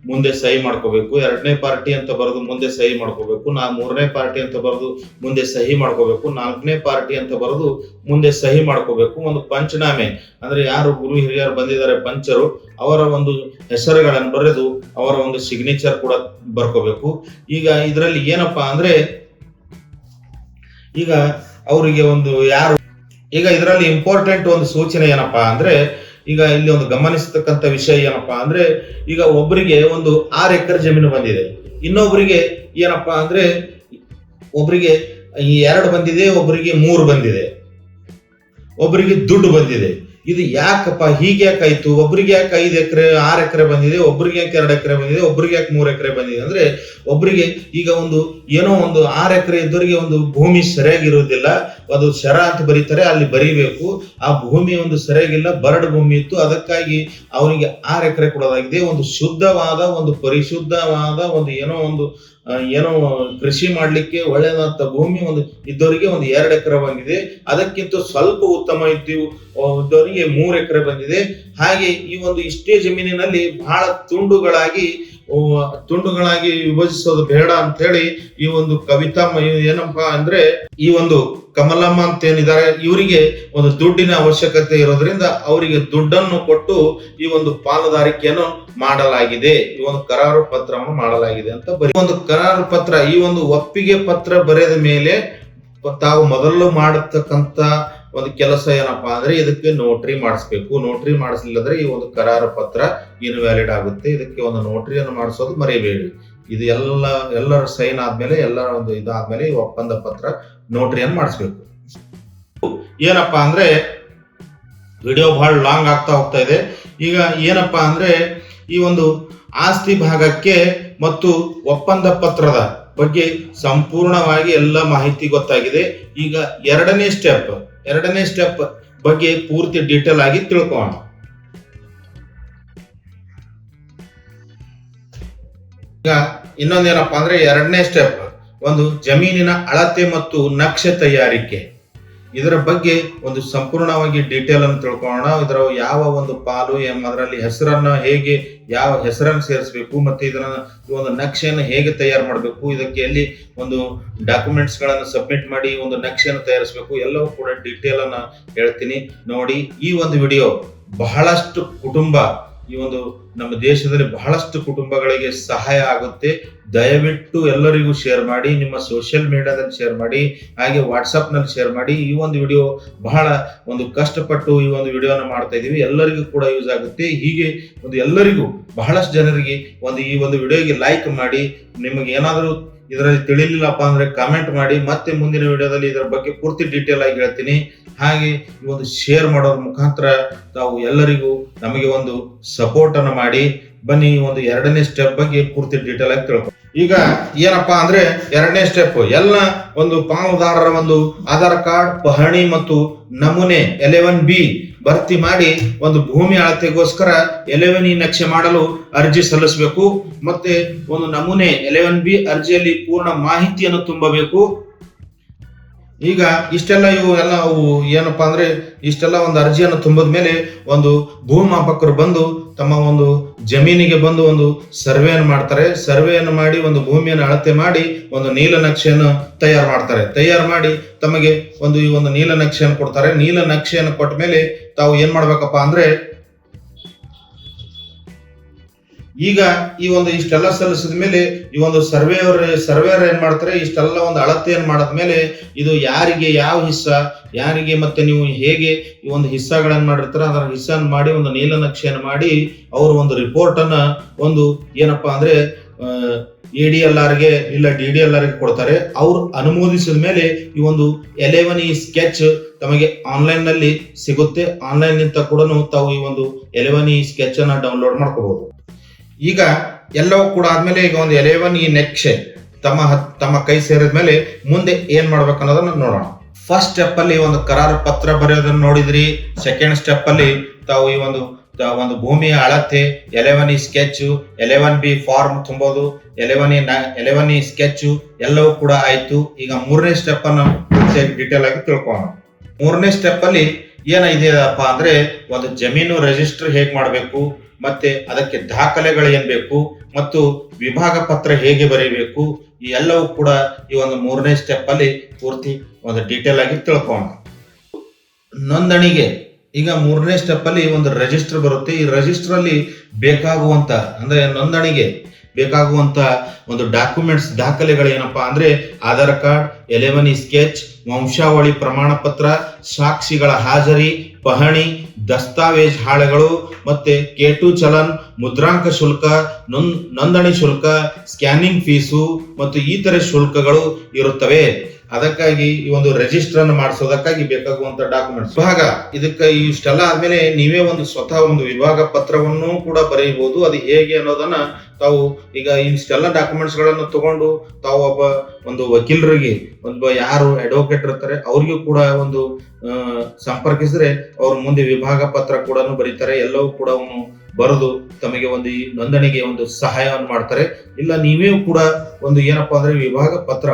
[SPEAKER 1] ಮುಂದೆ ಸಹಿ ಮಾಡ್ಕೋಬೇಕು. ಎರಡನೇ ಪಾರ್ಟಿ ಅಂತ ಬರೆದು ಮುಂದೆ ಸಹಿ ಮಾಡ್ಕೋಬೇಕು. ನಾ ಮೂರನೇ ಪಾರ್ಟಿ ಅಂತ ಬರೆದು ಮುಂದೆ ಸಹಿ ಮಾಡ್ಕೋಬೇಕು. ನಾಲ್ಕನೇ ಪಾರ್ಟಿ ಅಂತ ಬರೆದು ಮುಂದೆ ಸಹಿ ಮಾಡ್ಕೋಬೇಕು. ಒಂದು ಪಂಚನಾಮೆ. ಅಂದ್ರೆ ಯಾರು ಗುರು ಹಿರಿಯರು ಬಂದಿದ್ದಾರೆ ಪಂಚರು, ಅವರ ಒಂದು ಹೆಸರುಗಳನ್ನು ಬರೆದು ಅವರ ಒಂದು ಸಿಗ್ನೇಚರ್ ಕೂಡ ಬರ್ಕೋಬೇಕು. ಈಗ ಇದರಲ್ಲಿ ಏನಪ್ಪಾ ಅಂದ್ರೆ ಈಗ ಅವರಿಗೆ ಒಂದು ಯಾರು ಈಗ ಇದರಲ್ಲಿ ಇಂಪಾರ್ಟೆಂಟ್ ಒಂದು ಸೂಚನೆ ಏನಪ್ಪಾ ಅಂದ್ರೆ, ಈಗ ಇಲ್ಲಿ ಒಂದು ಗಮನಿಸತಕ್ಕಂತ ವಿಷಯ ಏನಪ್ಪಾ ಅಂದ್ರೆ, ಈಗ ಒಬ್ಬರಿಗೆ ಒಂದು ಆರು ಎಕರೆ ಜಮೀನು ಬಂದಿದೆ. ಇನ್ನೊಬ್ಬರಿಗೆ ಏನಪ್ಪಾ ಅಂದ್ರೆ ಒಬ್ಬರಿಗೆ ಎರಡು ಬಂದಿದೆ ಒಬ್ಬರಿಗೆ ಮೂರು ಬಂದಿದೆ. ಒಬ್ಬರಿಗೆ ದುಡ್ಡು ಬಂದಿದೆ. ಇದು ಯಾಕಪ್ಪ ಹೀಗೆ ಯಾಕಾಯ್ತು ಒಬ್ರಿಗೆ ಯಾಕೆ ಐದು ಎಕರೆ, ಆರು ಎಕರೆ ಬಂದಿದೆ? ಒಬ್ರಿಗೆ ಯಾಕೆ ಎರಡು ಎಕರೆ ಬಂದಿದೆ? ಒಬ್ರಿಗೆ ಯಾಕೆ ಮೂರು ಎಕರೆ ಬಂದಿದೆ? ಅಂದ್ರೆ ಒಬ್ರಿಗೆ ಈಗ ಒಂದು ಏನೋ ಒಂದು ಆರು ಎಕರೆ ಇದ್ದವರಿಗೆ ಒಂದು ಭೂಮಿ ಸರಿಯಾಗಿರುವುದಿಲ್ಲ. ಅದು ಶರ ಅಂತ ಬರೀತಾರೆ, ಅಲ್ಲಿ ಬರೀಬೇಕು. ಆ ಭೂಮಿ ಒಂದು ಸರಿಯಾಗಿಲ್ಲ, ಬರಡು ಭೂಮಿ ಇತ್ತು. ಅದಕ್ಕಾಗಿ ಅವನಿಗೆ ಆರು ಎಕರೆ ಕೊಡೋದಾಗಿದೆ. ಒಂದು ಶುದ್ಧವಾದ, ಒಂದು ಪರಿಶುದ್ಧವಾದ, ಒಂದು ಏನೋ ಒಂದು ಏನೋ ಕೃಷಿ ಮಾಡ್ಲಿಕ್ಕೆ ಒಳ್ಳೆಯದಂತ ಭೂಮಿ ಒಂದು ಇದ್ದವರಿಗೆ ಒಂದು ಎರಡು ಎಕರೆ ಬಂದಿದೆ. ಅದಕ್ಕಿಂತ ಸ್ವಲ್ಪ ಉತ್ತಮ ಇದ್ದು ಇದ್ದವರಿಗೆ ಮೂರು ಎಕರೆ ಬಂದಿದೆ. ಹಾಗೆ ಈ ಒಂದು ಇಷ್ಟೇ ಜಮೀನಿನಲ್ಲಿ ಬಹಳ ತುಂಡುಗಳಾಗಿ ತುಂಡುಗಳಾಗಿ ವಿಭಜಿಸೋದು ಬೇಡ ಅಂತ ಹೇಳಿ ಈ ಒಂದು ಕವಿತಾ ಏನಪ್ಪ ಅಂದ್ರೆ ಈ ಒಂದು ಕಮಲಮ್ಮ ಅಂತ ಏನಿದ್ದಾರೆ ಇವರಿಗೆ ಒಂದು ದುಡ್ಡಿನ ಅವಶ್ಯಕತೆ ಇರೋದ್ರಿಂದ ಅವರಿಗೆ ದುಡ್ಡನ್ನು ಕೊಟ್ಟು ಈ ಒಂದು ಪಾಲುದಾರಿಕೆಯನ್ನು ಮಾಡಲಾಗಿದೆ, ಈ ಒಂದು ಕರಾರು ಪತ್ರವನ್ನು ಮಾಡಲಾಗಿದೆ ಅಂತ ಬರೀ ಒಂದು ಕರಾರು ಪತ್ರ, ಈ ಒಂದು ಒಪ್ಪಿಗೆ ಪತ್ರ ಬರೆದ ಮೇಲೆ ತಾವು ಮೊದಲು ಮಾಡತಕ್ಕಂತ ಒಂದು ಕೆಲಸ ಏನಪ್ಪಾ ಅಂದ್ರೆ ಇದಕ್ಕೆ ನೋಟ್ರಿ ಮಾಡಿಸ್ಬೇಕು. ನೋಟ್ರಿ ಮಾಡಿಸ್ಲಿಲ್ಲ ಅಂದ್ರೆ ಈ ಒಂದು ಕರಾರು ಪತ್ರ ಇನ್ವ್ಯಾಲಿಡ್ ಆಗುತ್ತೆ. ಇದಕ್ಕೆ ಒಂದು ನೋಟ್ರಿಯನ್ನು ಮಾಡಿಸೋದು ಮರೆಯಬೇಡಿ ಇದು ಎಲ್ಲ, ಎಲ್ಲರ ಸೈನ್ ಆದ್ಮೇಲೆ, ಎಲ್ಲರ ಒಂದು ಇದಾದ್ಮೇಲೆ ಈ ಒಪ್ಪಂದ ಪತ್ರ ನೋಟ್ರಿಯನ್ನು ಮಾಡಿಸ್ಬೇಕು. ಏನಪ್ಪಾ ಅಂದ್ರೆ ವಿಡಿಯೋ ಬಹಳ ಲಾಂಗ್ ಆಗ್ತಾ ಹೋಗ್ತಾ ಇದೆ. ಈಗ ಏನಪ್ಪಾ ಅಂದ್ರೆ ಈ ಒಂದು ಆಸ್ತಿ ಭಾಗಕ್ಕೆ ಮತ್ತು ಒಪ್ಪಂದ ಪತ್ರದ ಬಗ್ಗೆ ಸಂಪೂರ್ಣವಾಗಿ ಎಲ್ಲ ಮಾಹಿತಿ ಗೊತ್ತಾಗಿದೆ. ಈಗ ಎರಡನೇ ಸ್ಟೆಪ್ ಎರಡನೇ ಸ್ಟೆಪ್ ಬಗ್ಗೆ ಪೂರ್ತಿ ಡೀಟೇಲ್ ಆಗಿ ತಿಳ್ಕೋಣ ಈಗ ಇನ್ನೊಂದೇನಪ್ಪ ಅಂದ್ರೆ ಎರಡನೇ ಸ್ಟೆಪ್ ಒಂದು ಜಮೀನಿನ ಅಳತೆ ಮತ್ತು ನಕ್ಷೆ ತಯಾರಿಕೆ. ಇದರ ಬಗ್ಗೆ ಒಂದು ಸಂಪೂರ್ಣವಾಗಿ ಡೀಟೇಲ್ ಅನ್ನು ತಿಳ್ಕೊಳ್ಳೋಣ. ಇದರ ಯಾವ ಒಂದು ಪಾಲು ಅದರಲ್ಲಿ ಹೆಸರನ್ನ ಹೇಗೆ, ಯಾವ ಹೆಸರನ್ನು ಸೇರಿಸಬೇಕು, ಮತ್ತೆ ಇದರ ಒಂದು ನಕ್ಷೆಯನ್ನು ಹೇಗೆ ತಯಾರು ಮಾಡಬೇಕು, ಇದಕ್ಕೆ ಎಲ್ಲಿ ಒಂದು ಡಾಕ್ಯುಮೆಂಟ್ಸ್ಗಳನ್ನು ಸಬ್ಮಿಟ್ ಮಾಡಿ ಒಂದು ನಕ್ಷೆಯನ್ನು ತಯಾರಿಸಬೇಕು, ಎಲ್ಲವೂ ಕೂಡ ಡೀಟೇಲ್ ಅನ್ನ ಹೇಳ್ತೀನಿ. ನೋಡಿ, ಈ ಒಂದು ವಿಡಿಯೋ ಬಹಳಷ್ಟು ಕುಟುಂಬ ಈ ಒಂದು ನಮ್ಮ ದೇಶದಲ್ಲಿ ಬಹಳಷ್ಟು ಕುಟುಂಬಗಳಿಗೆ ಸಹಾಯ ಆಗುತ್ತೆ. ದಯವಿಟ್ಟು ಎಲ್ಲರಿಗೂ ಶೇರ್ ಮಾಡಿ, ನಿಮ್ಮ ಸೋಷಿಯಲ್ ಮೀಡಿಯಾದಲ್ಲಿ ಶೇರ್ ಮಾಡಿ, ಹಾಗೆ ವಾಟ್ಸಪ್ನಲ್ಲಿ ಶೇರ್ ಮಾಡಿ. ಈ ಒಂದು ವಿಡಿಯೋ ಬಹಳ ಒಂದು ಕಷ್ಟಪಟ್ಟು ಈ ಒಂದು ವಿಡಿಯೋನ ಮಾಡ್ತಾ ಇದ್ದೀವಿ ಎಲ್ಲರಿಗೂ ಕೂಡ ಯೂಸ್ ಆಗುತ್ತೆ. ಹೀಗೆ ಒಂದು ಎಲ್ಲರಿಗೂ ಬಹಳಷ್ಟು ಜನರಿಗೆ ಒಂದು ಈ ಒಂದು ವಿಡಿಯೋಗೆ ಲೈಕ್ ಮಾಡಿ, ನಿಮಗೆ ಏನಾದರೂ ಇದರಲ್ಲಿ ತಿಳಿಲಿಲ್ಲಪ್ಪ ಅಂದ್ರೆ ಕಾಮೆಂಟ್ ಮಾಡಿ ಮತ್ತೆ ಮುಂದಿನ ವಿಡಿಯೋದಲ್ಲಿ ಇದರ ಬಗ್ಗೆ ಪೂರ್ತಿ ಡೀಟೇಲ್ ಆಗಿ ಹೇಳ್ತೀನಿ. ಹಾಗೆ ಈ ಒಂದು ಶೇರ್ ಮಾಡೋದ್ರ ಮುಖಾಂತರ ತಾವು ಎಲ್ಲರಿಗೂ ನಮಗೆ ಒಂದು ಸಪೋರ್ಟ್ ಅನ್ನು ಮಾಡಿ. ಬನ್ನಿ ಒಂದು ಎರಡನೇ ಸ್ಟೆಪ್ ಬಗ್ಗೆ ಪೂರ್ತಿ ಡೀಟೇಲ್ ಆಗಿ ತಿಳ್ಕೊ ಈಗ ಏನಪ್ಪಾ ಅಂದ್ರೆ ಎರಡನೇ ಸ್ಟೆಪ್ ಎಲ್ಲ ಒಂದು ಪಾವುದಾರರ ಒಂದು ಆಧಾರ್ ಕಾರ್ಡ್, ಪಹಣಿ ಮತ್ತು ನಮೂನೆ ಎಲೆವೆನ್ ಬಿ ಭರ್ತಿ ಮಾಡಿ ಒಂದು ಭೂಮಿ ಅಳತೆಗೋಸ್ಕರ ಎಲೆವೆನ್ ಇ ನಕ್ಷೆ ಮಾಡಲು ಅರ್ಜಿ ಸಲ್ಲಿಸಬೇಕು. ಮತ್ತೆ ಒಂದು ನಮೂನೆ ಎಲೆವೆನ್ ಬಿ ಅರ್ಜಿಯಲ್ಲಿ ಪೂರ್ಣ ಮಾಹಿತಿಯನ್ನು ತುಂಬಬೇಕು. ಈಗ ಇಷ್ಟೆಲ್ಲ ಇವು ಎಲ್ಲ ಅವು ಏನಪ್ಪಾ ಅಂದ್ರೆ ಇಷ್ಟೆಲ್ಲ ಒಂದು ಅರ್ಜಿಯನ್ನು ತುಂಬಿದ ಮೇಲೆ ಒಂದು ಭೂಮಾಪಕರು ಬಂದು ತಮ್ಮ ಒಂದು ಜಮೀನಿಗೆ ಬಂದು ಒಂದು ಸರ್ವೆಯನ್ನು ಮಾಡ್ತಾರೆ. ಸರ್ವೆಯನ್ನು ಮಾಡಿ ಒಂದು ಭೂಮಿಯನ್ನು ಅಳತೆ ಮಾಡಿ ಒಂದು ನೀಲನಕ್ಷೆಯನ್ನು ತಯಾರು ಮಾಡ್ತಾರೆ. ತಯಾರು ಮಾಡಿ ತಮಗೆ ಒಂದು ಈ ಒಂದು ನೀಲನಕ್ಷೆಯನ್ನು ಕೊಡ್ತಾರೆ. ನೀಲನಕ್ಷೆಯನ್ನು ಕೊಟ್ಟ ಮೇಲೆ ತಾವು ಏನ್ ಮಾಡ್ಬೇಕಪ್ಪ ಅಂದ್ರೆ ಈಗ ಈ ಒಂದು ಇಷ್ಟೆಲ್ಲ ಸಲ್ಲಿಸಿದ ಮೇಲೆ ಈ ಒಂದು ಸರ್ವೇಯರ್ ಸರ್ವೇಯರ್ ಏನ್ ಮಾಡ್ತಾರೆ? ಇಷ್ಟೆಲ್ಲ ಒಂದು ಅಳತೆಯನ್ನು ಮಾಡಿದ್ಮೇಲೆ ಇದು ಯಾರಿಗೆ ಯಾವ ಹಿಸ್ಸ, ಯಾರಿಗೆ ಮತ್ತೆ ನೀವು ಹೇಗೆ ಈ ಒಂದು ಹಿಸ್ಸಗಳನ್ನ ಮಾಡಿರ್ತಾರೆ, ಅದರ ಹಿಸ್ಸನ್ನು ಮಾಡಿ ಒಂದು ನೀಲನಕ್ಷೆಯನ್ನು ಮಾಡಿ ಅವರು ಒಂದು ರಿಪೋರ್ಟ್ ಅನ್ನ ಒಂದು ಏನಪ್ಪಾ ಅಂದ್ರೆ ಎ ಡಿ ಎಲ್ ಆರ್ಗೆ ಇಲ್ಲ ಡಿ ಡಿ ಎಲ್ ಆರ್ಗೆ ಕೊಡ್ತಾರೆ. ಅವ್ರು ಅನುಮೋದಿಸಿದ ಮೇಲೆ ಈ ಒಂದು ಎಲೆವನ್ ಈ ಸ್ಕೆಚ್ ತಮಗೆ ಆನ್ಲೈನ್ನಲ್ಲಿ ಸಿಗುತ್ತೆ. ಆನ್ಲೈನ್ ನಿಂತ ಕೂಡ ತಾವು ಈ ಒಂದು ಎಲೆವನ್ ಈ ಸ್ಕೆಚ್ ಅನ್ನ ಡೌನ್ಲೋಡ್ ಮಾಡ್ಕೋಬಹುದು. ಈಗ ಎಲ್ಲವೂ ಕೂಡ ಆದ್ಮೇಲೆ ಈಗ ಒಂದು ಎಲೆವನ್ ಈ ನೆಕ್ಷೆ ತಮ್ಮ ತಮ್ಮ ಕೈ ಸೇರಿದ ಮೇಲೆ ಮುಂದೆ ಏನ್ ಮಾಡ್ಬೇಕು ಅನ್ನೋದನ್ನ ನೋಡೋಣ. ಫಸ್ಟ್ ಸ್ಟೆಪ್ ಅಲ್ಲಿ ಒಂದು ಕರಾರು ಪತ್ರ ಬರೆಯೋದನ್ನ ನೋಡಿದ್ರಿ. ಸೆಕೆಂಡ್ ಸ್ಟೆಪ್ ಅಲ್ಲಿ ತಾವು ಈ ಒಂದು ಒಂದು ಭೂಮಿಯ ಅಳತೆ, eleven E sketch, eleven B form ತುಂಬೋದು, eleven E eleven E sketch ಎಲ್ಲವೂ ಕೂಡ ಆಯ್ತು. ಈಗ ಮೂರನೇ ಸ್ಟೆಪ್ ಅನ್ನು ಡೀಟೇಲ್ ಆಗಿ ತಿಳ್ಕೊಳ್ಳೋಣ. ಮೂರನೇ ಸ್ಟೆಪ್ ಅಲ್ಲಿ ಏನಿದೆಯಪ್ಪ ಅಂದ್ರೆ ಒಂದು ಜಮೀನು ರಿಜಿಸ್ಟರ್ ಹೇಗ್ ಮಾಡಬೇಕು? ಮತ್ತೆ ಅದಕ್ಕೆ ದಾಖಲೆಗಳು ಏನ್ ಬೇಕು, ಮತ್ತು ವಿಭಾಗ ಪತ್ರ ಹೇಗೆ ಬರೀಬೇಕು, ಈ ಎಲ್ಲವೂ ಕೂಡ ಈ ಒಂದು ಮೂರನೇ ಸ್ಟೆಪ್ ಅಲ್ಲಿ ಪೂರ್ತಿ ಒಂದು ಡೀಟೇಲ್ ಆಗಿ ತಿಳ್ಕೋಣ. ನೋಂದಣಿಗೆ ಈಗ ಮೂರನೇ ಸ್ಟೆಪ್ ಅಲ್ಲಿ ಒಂದು ರಿಜಿಸ್ಟರ್ ಬರುತ್ತೆ. ಈ ರಿಜಿಸ್ಟರ್ ಅಲ್ಲಿ ಬೇಕಾಗುವಂತ, ಅಂದ್ರೆ ನೋಂದಣಿಗೆ ಬೇಕಾಗುವಂತ ಒಂದು ಡಾಕ್ಯುಮೆಂಟ್ಸ್ ದಾಖಲೆಗಳು ಏನಪ್ಪಾ ಅಂದ್ರೆ Aadhaar card, eleven E sketch, ವಂಶಾವಳಿ ಪ್ರಮಾಣ ಪತ್ರ ಸಾಕ್ಷಿಗಳ ಹಾಜರಿ, ಪಹಣಿ ದಸ್ತಾವೇಜ್ ಹಾಳೆಗಳು ಮತ್ತೆ ಟು ಚಲನ್, ಮುದ್ರಾಂಕ ಶುಲ್ಕ ನೊಂದ್- ನೋಂದಣಿ ಶುಲ್ಕ ಸ್ಕ್ಯಾನಿಂಗ್ ಫೀಸು ಮತ್ತು ಇತರೆ ಶುಲ್ಕಗಳು ಇರುತ್ತವೆ. ಅದಕ್ಕಾಗಿ ಈ ಒಂದು ರಿಜಿಸ್ಟರ್ ಅನ್ನು ಮಾಡಿಸೋದಕ್ಕಾಗಿ ಬೇಕಾಗುವಂತ ಡಾಕ್ಯುಮೆಂಟ್ ಭಾಗ ಇದಕ್ಕೆ ಇಷ್ಟೆಲ್ಲ ಆದ್ಮೇಲೆ ನೀವೇ ಒಂದು ಸ್ವತಃ ಒಂದು ವಿಭಾಗ ಪತ್ರವನ್ನು ಕೂಡ ಬರೆಯಬಹುದು ಅದು ಹೇಗೆ ಅನ್ನೋದನ್ನ ತಾವು ಈಗ ಇಷ್ಟೆಲ್ಲ ಡಾಕ್ಯುಮೆಂಟ್ಸ್ಗಳನ್ನು ತಗೊಂಡು ತಾವು ಒಬ್ಬ ಒಂದು ವಕೀಲರಿಗೆ, ಒಬ್ಬ ಯಾರು ಅಡ್ವೊಕೇಟ್ ಇರ್ತಾರೆ, ಅವ್ರಿಗೂ ಕೂಡ ಒಂದು ಸಂಪರ್ಕಿಸಿದ್ರೆ ಅವ್ರ ಮುಂದೆ ವಿಭಾಗ ಪತ್ರ ಕೂಡ ಬರೀತಾರೆ, ಎಲ್ಲವೂ ಕೂಡ ಅವನು ಬರೆದು ತಮಗೆ ಒಂದು ಈ ನೋಂದಣಿಗೆ ಒಂದು ಸಹಾಯವನ್ನು ಮಾಡ್ತಾರೆ. ಇಲ್ಲ, ನೀವೇ ಕೂಡ ಒಂದು ಏನಪ್ಪಾ ಅಂದ್ರೆ ವಿಭಾಗ ಪತ್ರ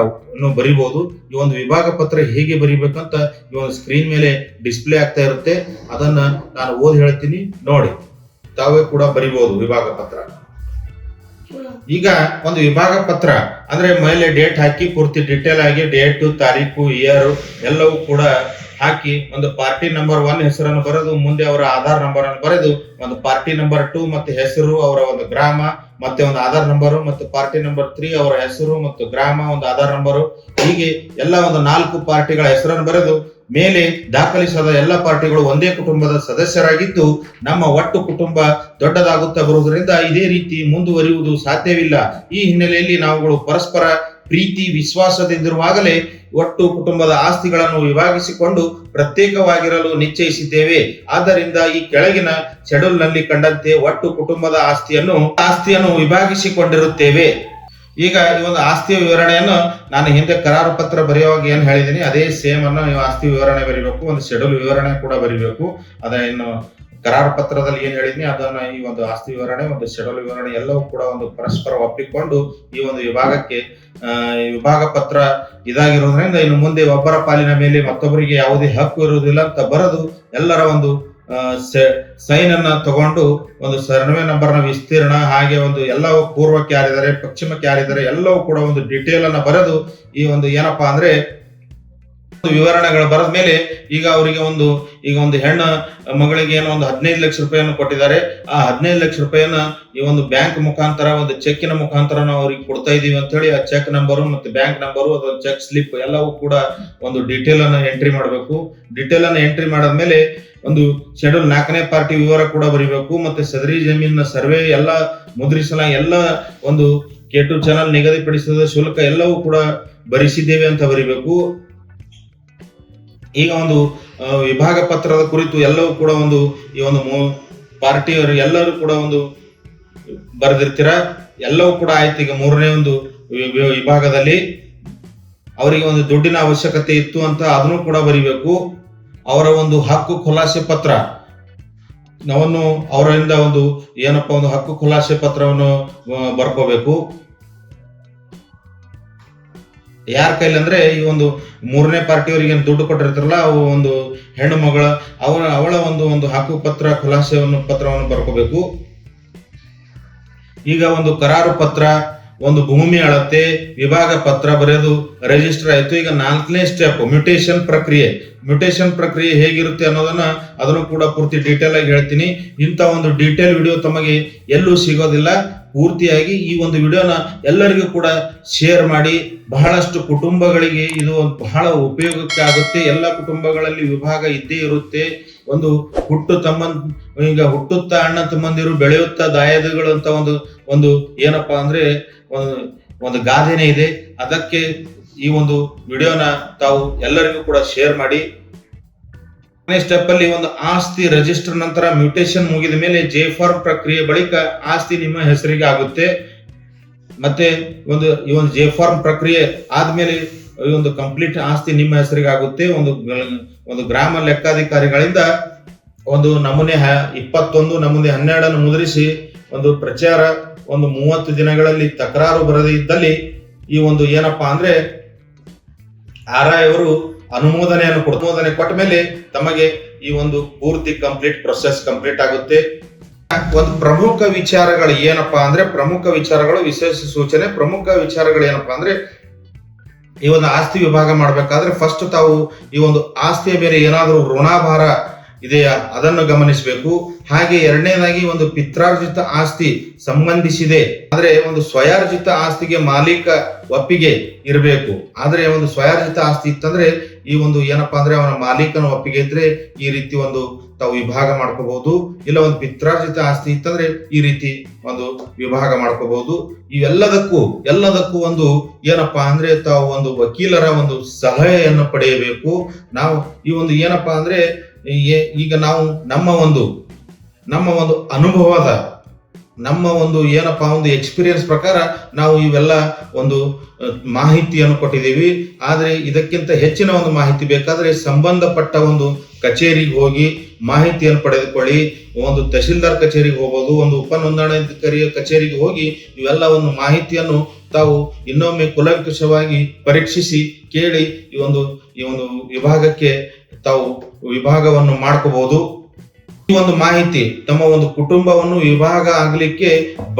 [SPEAKER 1] ಬರಿಬಹುದು ಈ ಒಂದು ವಿಭಾಗ ಪತ್ರ ಹೇಗೆ ಬರಿಬೇಕಂತ ಈ ಒಂದು ಸ್ಕ್ರೀನ್ ಮೇಲೆ ಡಿಸ್ಪ್ಲೇ ಆಗ್ತಾ ಇರುತ್ತೆ. ಅದನ್ನ ನಾನು ಓದಿ ಹೇಳ್ತೀನಿ. ನೋಡಿ, ತಾವೇ ಕೂಡ ಬರಿಬಹುದು ವಿಭಾಗ ಪತ್ರ. ಈಗ ಒಂದು ವಿಭಾಗ ಪತ್ರ, ಅಂದ್ರೆ ಮೇಲೆ ಡೇಟ್ ಹಾಕಿ, ಪೂರ್ತಿ ಡಿಟೇಲ್ ಆಗಿ, ಡೇಟ್, ತಾರೀಕು ಇಯರ್ ಎಲ್ಲವೂ ಕೂಡ ಹಾಕಿ, ಒಂದು ಪಾರ್ಟಿ ನಂಬರ್ ಒನ್ ಹೆಸರನ್ನು ಬರೆದು, ಮುಂದೆ ಅವರ ಆಧಾರ್ ನಂಬರ್ ಅನ್ನು ಬರೆದು, ಒಂದು ಪಾರ್ಟಿ ನಂಬರ್ ಟೂ ಮತ್ತೆ ಹೆಸರು, ಅವರ ಒಂದು ಗ್ರಾಮ, ಮತ್ತೆ ಒಂದು ಆಧಾರ್ ನಂಬರು ಮತ್ತು ಪಾರ್ಟಿ ನಂಬರ್ ತ್ರೀ ಅವರ ಹೆಸರು, ಮತ್ತು ಗ್ರಾಮ, ಒಂದು ಆಧಾರ್ ನಂಬರು ಹೀಗೆ ಎಲ್ಲ ಒಂದು ನಾಲ್ಕು ಪಾರ್ಟಿಗಳ ಹೆಸರನ್ನು ಬರೆದು ಮೇಲೆ ದಾಖಲಿಸದ ಎಲ್ಲ ಪಾರ್ಟಿಗಳು ಒಂದೇ ಕುಟುಂಬದ ಸದಸ್ಯರಾಗಿದ್ದು ನಮ್ಮ ಒಟ್ಟು ಕುಟುಂಬ ದೊಡ್ಡದಾಗುತ್ತಾ ಬರುವುದರಿಂದ ಇದೇ ರೀತಿ ಮುಂದುವರಿಯುವುದು ಸಾಧ್ಯವಿಲ್ಲ. ಈ ಹಿನ್ನೆಲೆಯಲ್ಲಿ ನಾವುಗಳು ಪರಸ್ಪರ ಪ್ರೀತಿ, ವಿಶ್ವಾಸದಿಂದಿರುವಾಗಲೇ ಒಟ್ಟು ಕುಟುಂಬದ ಆಸ್ತಿಗಳನ್ನು ವಿಭಾಗಿಸಿಕೊಂಡು ಪ್ರತ್ಯೇಕವಾಗಿರಲು ನಿಶ್ಚಯಿಸಿದ್ದೇವೆ. ಆದ್ದರಿಂದ ಈ ಕೆಳಗಿನ ಶೆಡ್ಯೂಲ್ನಲ್ಲಿ ಕಂಡಂತೆ ಒಟ್ಟು ಕುಟುಂಬದ ಆಸ್ತಿಯನ್ನು ಆಸ್ತಿಯನ್ನು ವಿಭಾಗಿಸಿಕೊಂಡಿರುತ್ತೇವೆ. ಈಗ ಈ ಒಂದು ಆಸ್ತಿ ವಿವರಣೆಯನ್ನು ನಾನು ಹಿಂದೆ ಕರಾರು ಪತ್ರ ಬರೆಯುವಾಗ ಏನು ಹೇಳಿದ್ದೀನಿ ಅದೇ ಸೇಮ್ ಅನ್ನು ನೀವು ಆಸ್ತಿ ವಿವರಣೆ ಬರಿಬೇಕು, ಒಂದು ಶೆಡ್ಯೂಲ್ ವಿವರಣೆ ಕೂಡ ಬರಿಬೇಕು. ಅದ ಇನ್ನು ಕರಾರು ಪತ್ರದಲ್ಲಿ ಏನ್ ಹೇಳಿದ್ನಿ, ಅದನ್ನ ಈ ಒಂದು ಆಸ್ತಿ ವಿವರಣೆ, ಒಂದು ಶೆಡ್ಯೂಲ್ ವಿವರಣೆ ಎಲ್ಲವೂ ಕೂಡ ಒಂದು ಪರಸ್ಪರ ಒಪ್ಪಿಕೊಂಡು ಈ ಒಂದು ವಿಭಾಗಕ್ಕೆ ವಿಭಾಗ ಪತ್ರ ಇದಾಗಿರೋದ್ರಿಂದ ಇನ್ನು ಮುಂದೆ ಒಬ್ಬರ ಪಾಲಿನ ಮೇಲೆ ಮತ್ತೊಬ್ಬರಿಗೆ ಯಾವುದೇ ಹಕ್ಕು ಇರುವುದಿಲ್ಲ ಅಂತ ಬರೆದು ಎಲ್ಲರ ಒಂದು ಸೈನ್ ಅನ್ನ ತಗೊಂಡು ಒಂದು ಸರ್ವೆ ನಂಬರ್ನ ವಿಸ್ತೀರ್ಣ, ಹಾಗೆ ಒಂದು ಎಲ್ಲ ಪೂರ್ವಕ್ಕೆ ಯಾರಿದ್ದಾರೆ, ಪಶ್ಚಿಮಕ್ಕೆ ಯಾರಿದ್ದಾರೆ, ಎಲ್ಲವೂ ಕೂಡ ಒಂದು ಡಿಟೇಲ್ ಅನ್ನ ಬರೆದು ಈ ಒಂದು ಏನಪ್ಪಾ ಅಂದ್ರೆ ವಿವರಣೆಗಳು ಬರೆದ ಮೇಲೆ ಈಗ ಅವರಿಗೆ ಒಂದು, ಈಗ ಒಂದು ಹೆಣ್ಣು ಮಗಳಿಗೆ ಏನೋ ಒಂದು ಹದಿನೈದು ಲಕ್ಷ ರೂಪಾಯಿಯನ್ನು ಕೊಟ್ಟಿದ್ದಾರೆ. ಆ ಹದಿನೈದು ಲಕ್ಷ ರೂಪಾಯಿಯನ್ನ ಈ ಒಂದು ಬ್ಯಾಂಕ್ ಮುಖಾಂತರ, ಒಂದು ಚೆಕ್ಕಿನ ಮುಖಾಂತರ ನಾವು ಅವ್ರಿಗೆ ಕೊಡ್ತಾ ಇದೀವಿ ಅಂತ ಹೇಳಿ ಆ ಚೆಕ್ ನಂಬರು ಮತ್ತೆ ಬ್ಯಾಂಕ್ ನಂಬರು ಅಥವಾ ಚೆಕ್ ಸ್ಲಿಪ್ ಎಲ್ಲವೂ ಕೂಡ ಒಂದು ಡಿಟೇಲ್ ಅನ್ನ ಎಂಟ್ರಿ ಮಾಡಬೇಕು. ಡಿಟೇಲ್ ಅನ್ನ ಎಂಟ್ರಿ ಮಾಡಾದ್ಮೇಲೆ ಒಂದು ಶೆಡ್ಯೂಲ್ ನಾಲ್ಕನೇ ಪಾರ್ಟಿ ವಿವರ ಕೂಡ ಬರಿಬೇಕು, ಮತ್ತೆ ಸದರಿ ಜಮೀನಿನ ಸರ್ವೆ ಎಲ್ಲ ಮುದ್ರಿಸಲ, ಎಲ್ಲ ಒಂದು ಕೆ ಟು ಚಾನಲ್ ನಿಗದಿಪಡಿಸಿದ ಶುಲ್ಕ ಎಲ್ಲವೂ ಕೂಡ ಭರಿಸಿದ್ದೇವೆ ಅಂತ ಬರಿಬೇಕು. ಈಗ ಒಂದು ವಿಭಾಗ ಪತ್ರದ ಕುರಿತು ಎಲ್ಲವೂ ಕೂಡ ಒಂದು ಈ ಒಂದು ಪಾರ್ಟಿಯವರು ಎಲ್ಲರೂ ಕೂಡ ಒಂದು ಬರೆದಿರ್ತೀರ? ಎಲ್ಲವೂ ಕೂಡ ಆಯ್ತು ಈಗ ಮೂರನೇ ಒಂದು ವಿಭಾಗದಲ್ಲಿ. ಅವರಿಗೆ ಒಂದು ದುಡ್ಡಿನ ಅವಶ್ಯಕತೆ ಇತ್ತು ಅಂತ ಅದನ್ನು ಕೂಡ ಬರಿಬೇಕು. ಅವರ ಒಂದು ಹಕ್ಕು ಖುಲಾಸೆ ಪತ್ರ. ನಾವನ್ನು ಅವರಿಂದ ಒಂದು ಏನಪ್ಪ ಒಂದು ಹಕ್ಕು ಖುಲಾಸೆ ಪತ್ರವನ್ನು ಬರ್ಕೋಬೇಕು. ಯಾರ ಕೈಲಿ ಅಂದ್ರೆ ಈ ಒಂದು ಮೂರನೇ ಪಾರ್ಟಿಯವರಿಗೆ ದುಡ್ಡು ಕೊಟ್ಟಿರ್ತಾರಲ್ಲ, ಅವು ಒಂದು ಹೆಣ್ಣು ಮಗಳ ಅವಳ ಅವಳ ಒಂದು ಒಂದು ಹಕ್ಕು ಪತ್ರ, ಖುಲಾಸೆಯನ್ನು ಪತ್ರವನ್ನು ಬರ್ಕೋಬೇಕು. ಈಗ ಒಂದು ಕರಾರು ಪತ್ರ ಒಂದು ಭೂಮಿ ಅಳತೆ ವಿಭಾಗ ಪತ್ರ ಬರೆದು ರಿಜಿಸ್ಟರ್ ಆಯ್ತು. ಈಗ ನಾಲ್ಕನೇ ಸ್ಟೆಪ್ ಮ್ಯೂಟೇಶನ್ ಪ್ರಕ್ರಿಯೆ. ಮ್ಯೂಟೇಶನ್ ಪ್ರಕ್ರಿಯೆ ಹೇಗಿರುತ್ತೆ ಅನ್ನೋದನ್ನ ಅದನ್ನು ಕೂಡ ಪೂರ್ತಿ ಡೀಟೇಲ್ ಆಗಿ ಹೇಳ್ತೀನಿ. ಇಂಥ ಒಂದು ಡೀಟೇಲ್ ವಿಡಿಯೋ ತಮಗೆ ಎಲ್ಲೂ ಸಿಗೋದಿಲ್ಲ. ಪೂರ್ತಿಯಾಗಿ ಈ ಒಂದು ವಿಡಿಯೋನ ಎಲ್ಲರಿಗೂ ಕೂಡ ಶೇರ್ ಮಾಡಿ. ಬಹಳಷ್ಟು ಕುಟುಂಬಗಳಿಗೆ ಇದು ಒಂದು ಬಹಳ ಉಪಯೋಗಕ್ಕೆ ಆಗುತ್ತೆ. ಎಲ್ಲ ಕುಟುಂಬಗಳಲ್ಲಿ ವಿಭಾಗ ಇದ್ದೇ ಇರುತ್ತೆ. ಒಂದು ಹುಟ್ಟು ತಮ್ಮ ಈಗ ಹುಟ್ಟುತ್ತಾ ಅಣ್ಣ ತಮ್ಮಂದಿರು ಬೆಳೆಯುತ್ತಾ ದಾಯದಗಳು ಅಂತ ಒಂದು ಒಂದು ಏನಪ್ಪಾ ಅಂದ್ರೆ ಒಂದು ಒಂದು ಗಾದೆನೇ ಇದೆ. ಅದಕ್ಕೆ ಈ ಒಂದು ವಿಡಿಯೋನ ತಾವು ಎಲ್ಲರಿಗೂ ಕೂಡ ಶೇರ್ ಮಾಡಿ. ಸ್ಟೆಪ್ ಅಲ್ಲಿ ಒಂದು ಆಸ್ತಿ ರಿಜಿಸ್ಟರ್ ನಂತರ ಮ್ಯೂಟೇಶನ್ ಮುಗಿದ ಮೇಲೆ ಜೆ ಫಾರ್ಮ್ ಪ್ರಕ್ರಿಯೆ ಬಳಿಕ ಆಸ್ತಿ ನಿಮ್ಮ ಹೆಸರಿಗೆ ಆಗುತ್ತೆ. ಮತ್ತೆ ಒಂದು, ಈ ಒಂದು ಜೆ ಫಾರ್ಮ್ ಪ್ರಕ್ರಿಯೆ ಆದ್ಮೇಲೆ ಈ ಒಂದು ಕಂಪ್ಲೀಟ್ ಆಸ್ತಿ ನಿಮ್ಮ ಹೆಸರಿಗೆ ಆಗುತ್ತೆ. ಒಂದು ಒಂದು ಗ್ರಾಮ ಲೆಕ್ಕಾಧಿಕಾರಿಗಳಿಂದ ಒಂದು ನಮೂನೆ ಇಪ್ಪತ್ತೊಂದು, ನಮೂನೆ ಹನ್ನೆರಡನ್ನು ಮುದ್ರಿಸಿ ಒಂದು ಪ್ರಚಾರ, ಒಂದು ಮೂವತ್ತು ದಿನಗಳಲ್ಲಿ ತಕರಾರು ಬರದೇ ಇದ್ದಲ್ಲಿ ಈ ಒಂದು ಏನಪ್ಪಾ ಅಂದ್ರೆ ಆರ್ ಅವರು ಅನುಮೋದನೆಯನ್ನು ಅನುಮೋದನೆ ಕೊಟ್ಟ ಮೇಲೆ ತಮಗೆ ಈ ಒಂದು ಪೂರ್ತಿ ಕಂಪ್ಲೀಟ್ ಪ್ರೊಸೆಸ್ ಕಂಪ್ಲೀಟ್ ಆಗುತ್ತೆ. ಒಂದು ಪ್ರಮುಖ ವಿಚಾರಗಳು ಏನಪ್ಪಾ ಅಂದ್ರೆ, ಪ್ರಮುಖ ವಿಚಾರಗಳು, ವಿಶೇಷ ಸೂಚನೆ, ಪ್ರಮುಖ ವಿಚಾರಗಳು ಏನಪ್ಪಾ ಅಂದ್ರೆ ಈ ಒಂದು ಆಸ್ತಿ ವಿಭಾಗ ಮಾಡಬೇಕಾದ್ರೆ ಫಸ್ಟ್ ತಾವು ಈ ಒಂದು ಆಸ್ತಿಯ ಮೇಲೆ ಏನಾದರೂ ಋಣಾಭಾರ ಇದೆಯಾ? ಅದನ್ನು ಗಮನಿಸಬೇಕು. ಹಾಗೆ ಎರಡನೇದಾಗಿ ಒಂದು ಪಿತ್ರಾರ್ಜಿತ ಆಸ್ತಿ ಸಂಬಂಧಿಸಿದೆ. ಆದರೆ ಒಂದು ಸ್ವಯಾರ್ಜಿತ ಆಸ್ತಿಗೆ ಮಾಲೀಕ ಒಪ್ಪಿಗೆ ಇರಬೇಕು. ಆದರೆ ಒಂದು ಸ್ವಯಾರ್ಜಿತ ಆಸ್ತಿ ಇತ್ತಂದ್ರೆ ಈ ಒಂದು ಏನಪ್ಪಾ ಅಂದ್ರೆ ಅವನ ಮಾಲೀಕನ ಒಪ್ಪಿಗೆ ಇದ್ರೆ ಈ ರೀತಿ ಒಂದು ತಾವು ವಿಭಾಗ ಮಾಡ್ಕೋಬಹುದು. ಇಲ್ಲ ಒಂದು ಪಿತ್ರಾರ್ಜಿತ ಆಸ್ತಿ ಇತ್ತಂದ್ರೆ ಈ ರೀತಿ ಒಂದು ವಿಭಾಗ ಮಾಡ್ಕೋಬಹುದು. ಇವೆಲ್ಲದಕ್ಕೂ, ಎಲ್ಲದಕ್ಕೂ ಒಂದು ಏನಪ್ಪಾ ಅಂದ್ರೆ ತಾವು ಒಂದು ವಕೀಲರ ಒಂದು ಸಲಹೆಯನ್ನು ಪಡೆಯಬೇಕು. ನಾವು ಈ ಒಂದು ಏನಪ್ಪಾ ಅಂದ್ರೆ ಈಗ ನಾವು ನಮ್ಮ ಒಂದು ನಮ್ಮ ಒಂದು ಅನುಭವದ ನಮ್ಮ ಒಂದು ಏನಪ್ಪಾ, ಒಂದು ಎಕ್ಸ್ಪೀರಿಯನ್ಸ್ ಪ್ರಕಾರ ನಾವು ಇವೆಲ್ಲ ಒಂದು ಮಾಹಿತಿಯನ್ನು ಕೊಟ್ಟಿದ್ದೀವಿ. ಆದರೆ ಇದಕ್ಕಿಂತ ಹೆಚ್ಚಿನ ಒಂದು ಮಾಹಿತಿ ಬೇಕಾದರೆ ಸಂಬಂಧಪಟ್ಟ ಒಂದು ಕಚೇರಿಗೆ ಹೋಗಿ ಮಾಹಿತಿಯನ್ನು ಪಡೆದುಕೊಳ್ಳಿ. ಒಂದು ತಹಶೀಲ್ದಾರ್ ಕಚೇರಿಗೆ ಹೋಗ್ಬೋದು, ಒಂದು ಉಪ ನೋಂದಣಾಧಿಕಾರಿಯ ಕಚೇರಿಗೆ ಹೋಗಿ ಇವೆಲ್ಲ ಒಂದು ಮಾಹಿತಿಯನ್ನು ತಾವು ಇನ್ನೊಮ್ಮೆ ಕುಲಂಕುಷವಾಗಿ ಪರೀಕ್ಷಿಸಿ ಕೇಳಿ ಈ ಒಂದು ಈ ಒಂದು ವಿಭಾಗಕ್ಕೆ ತಾವು ವಿಭಾಗವನ್ನು ಮಾಡ್ಕೋಬಹುದು. ಒಂದು ಮಾಹಿತಿ ತಮ್ಮ ಒಂದು ಕುಟುಂಬವನ್ನು ವಿಭಾಗ ಆಗ್ಲಿಕ್ಕೆ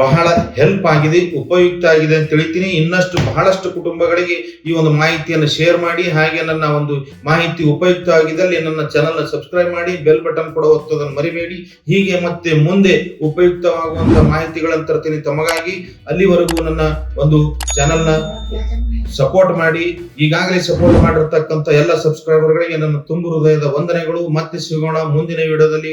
[SPEAKER 1] ಬಹಳ ಹೆಲ್ಪ್ ಆಗಿದೆ, ಉಪಯುಕ್ತ ಆಗಿದೆ ಅಂತ ತಿಳಿತೀನಿ. ಇನ್ನಷ್ಟು ಬಹಳಷ್ಟು ಕುಟುಂಬಗಳಿಗೆ ಈ ಒಂದು ಮಾಹಿತಿಯನ್ನು ಶೇರ್ ಮಾಡಿ, ಹಾಗೆ ನನ್ನ ಒಂದು ಮಾಹಿತಿ ಉಪಯುಕ್ತ ಆಗಿದ್ದಲ್ಲಿ ನನ್ನ ಚಾನಲ್ ಸಬ್ಸ್ಕ್ರೈಬ್ ಮಾಡಿ ಬೆಲ್ ಬಟನ್ ಕೂಡ ಒತ್ತೋದನ್ನು ಮರಿಬೇಡಿ. ಹೀಗೆ ಮತ್ತೆ ಮುಂದೆ ಉಪಯುಕ್ತವಾಗುವಂತಹ ಮಾಹಿತಿಗಳನ್ನು ತರ್ತೀನಿ ತಮಗಾಗಿ. ಅಲ್ಲಿವರೆಗೂ ನನ್ನ ಒಂದು ಚಾನಲ್ನ ಸಪೋರ್ಟ್ ಮಾಡಿ, ಈಗಾಗಲೇ ಸಪೋರ್ಟ್ ಮಾಡಿರ್ತಕ್ಕಂಥ ಎಲ್ಲ ಸಬ್ಸ್ಕ್ರೈಬರ್ಗಳಿಗೆ ನನ್ನ ತುಂಬು ಹೃದಯದ ವಂದನೆಗಳು. ಮತ್ತೆ ಸಿಗೋಣ ಮುಂದಿನ ವಿಡಿಯೋದಲ್ಲಿ.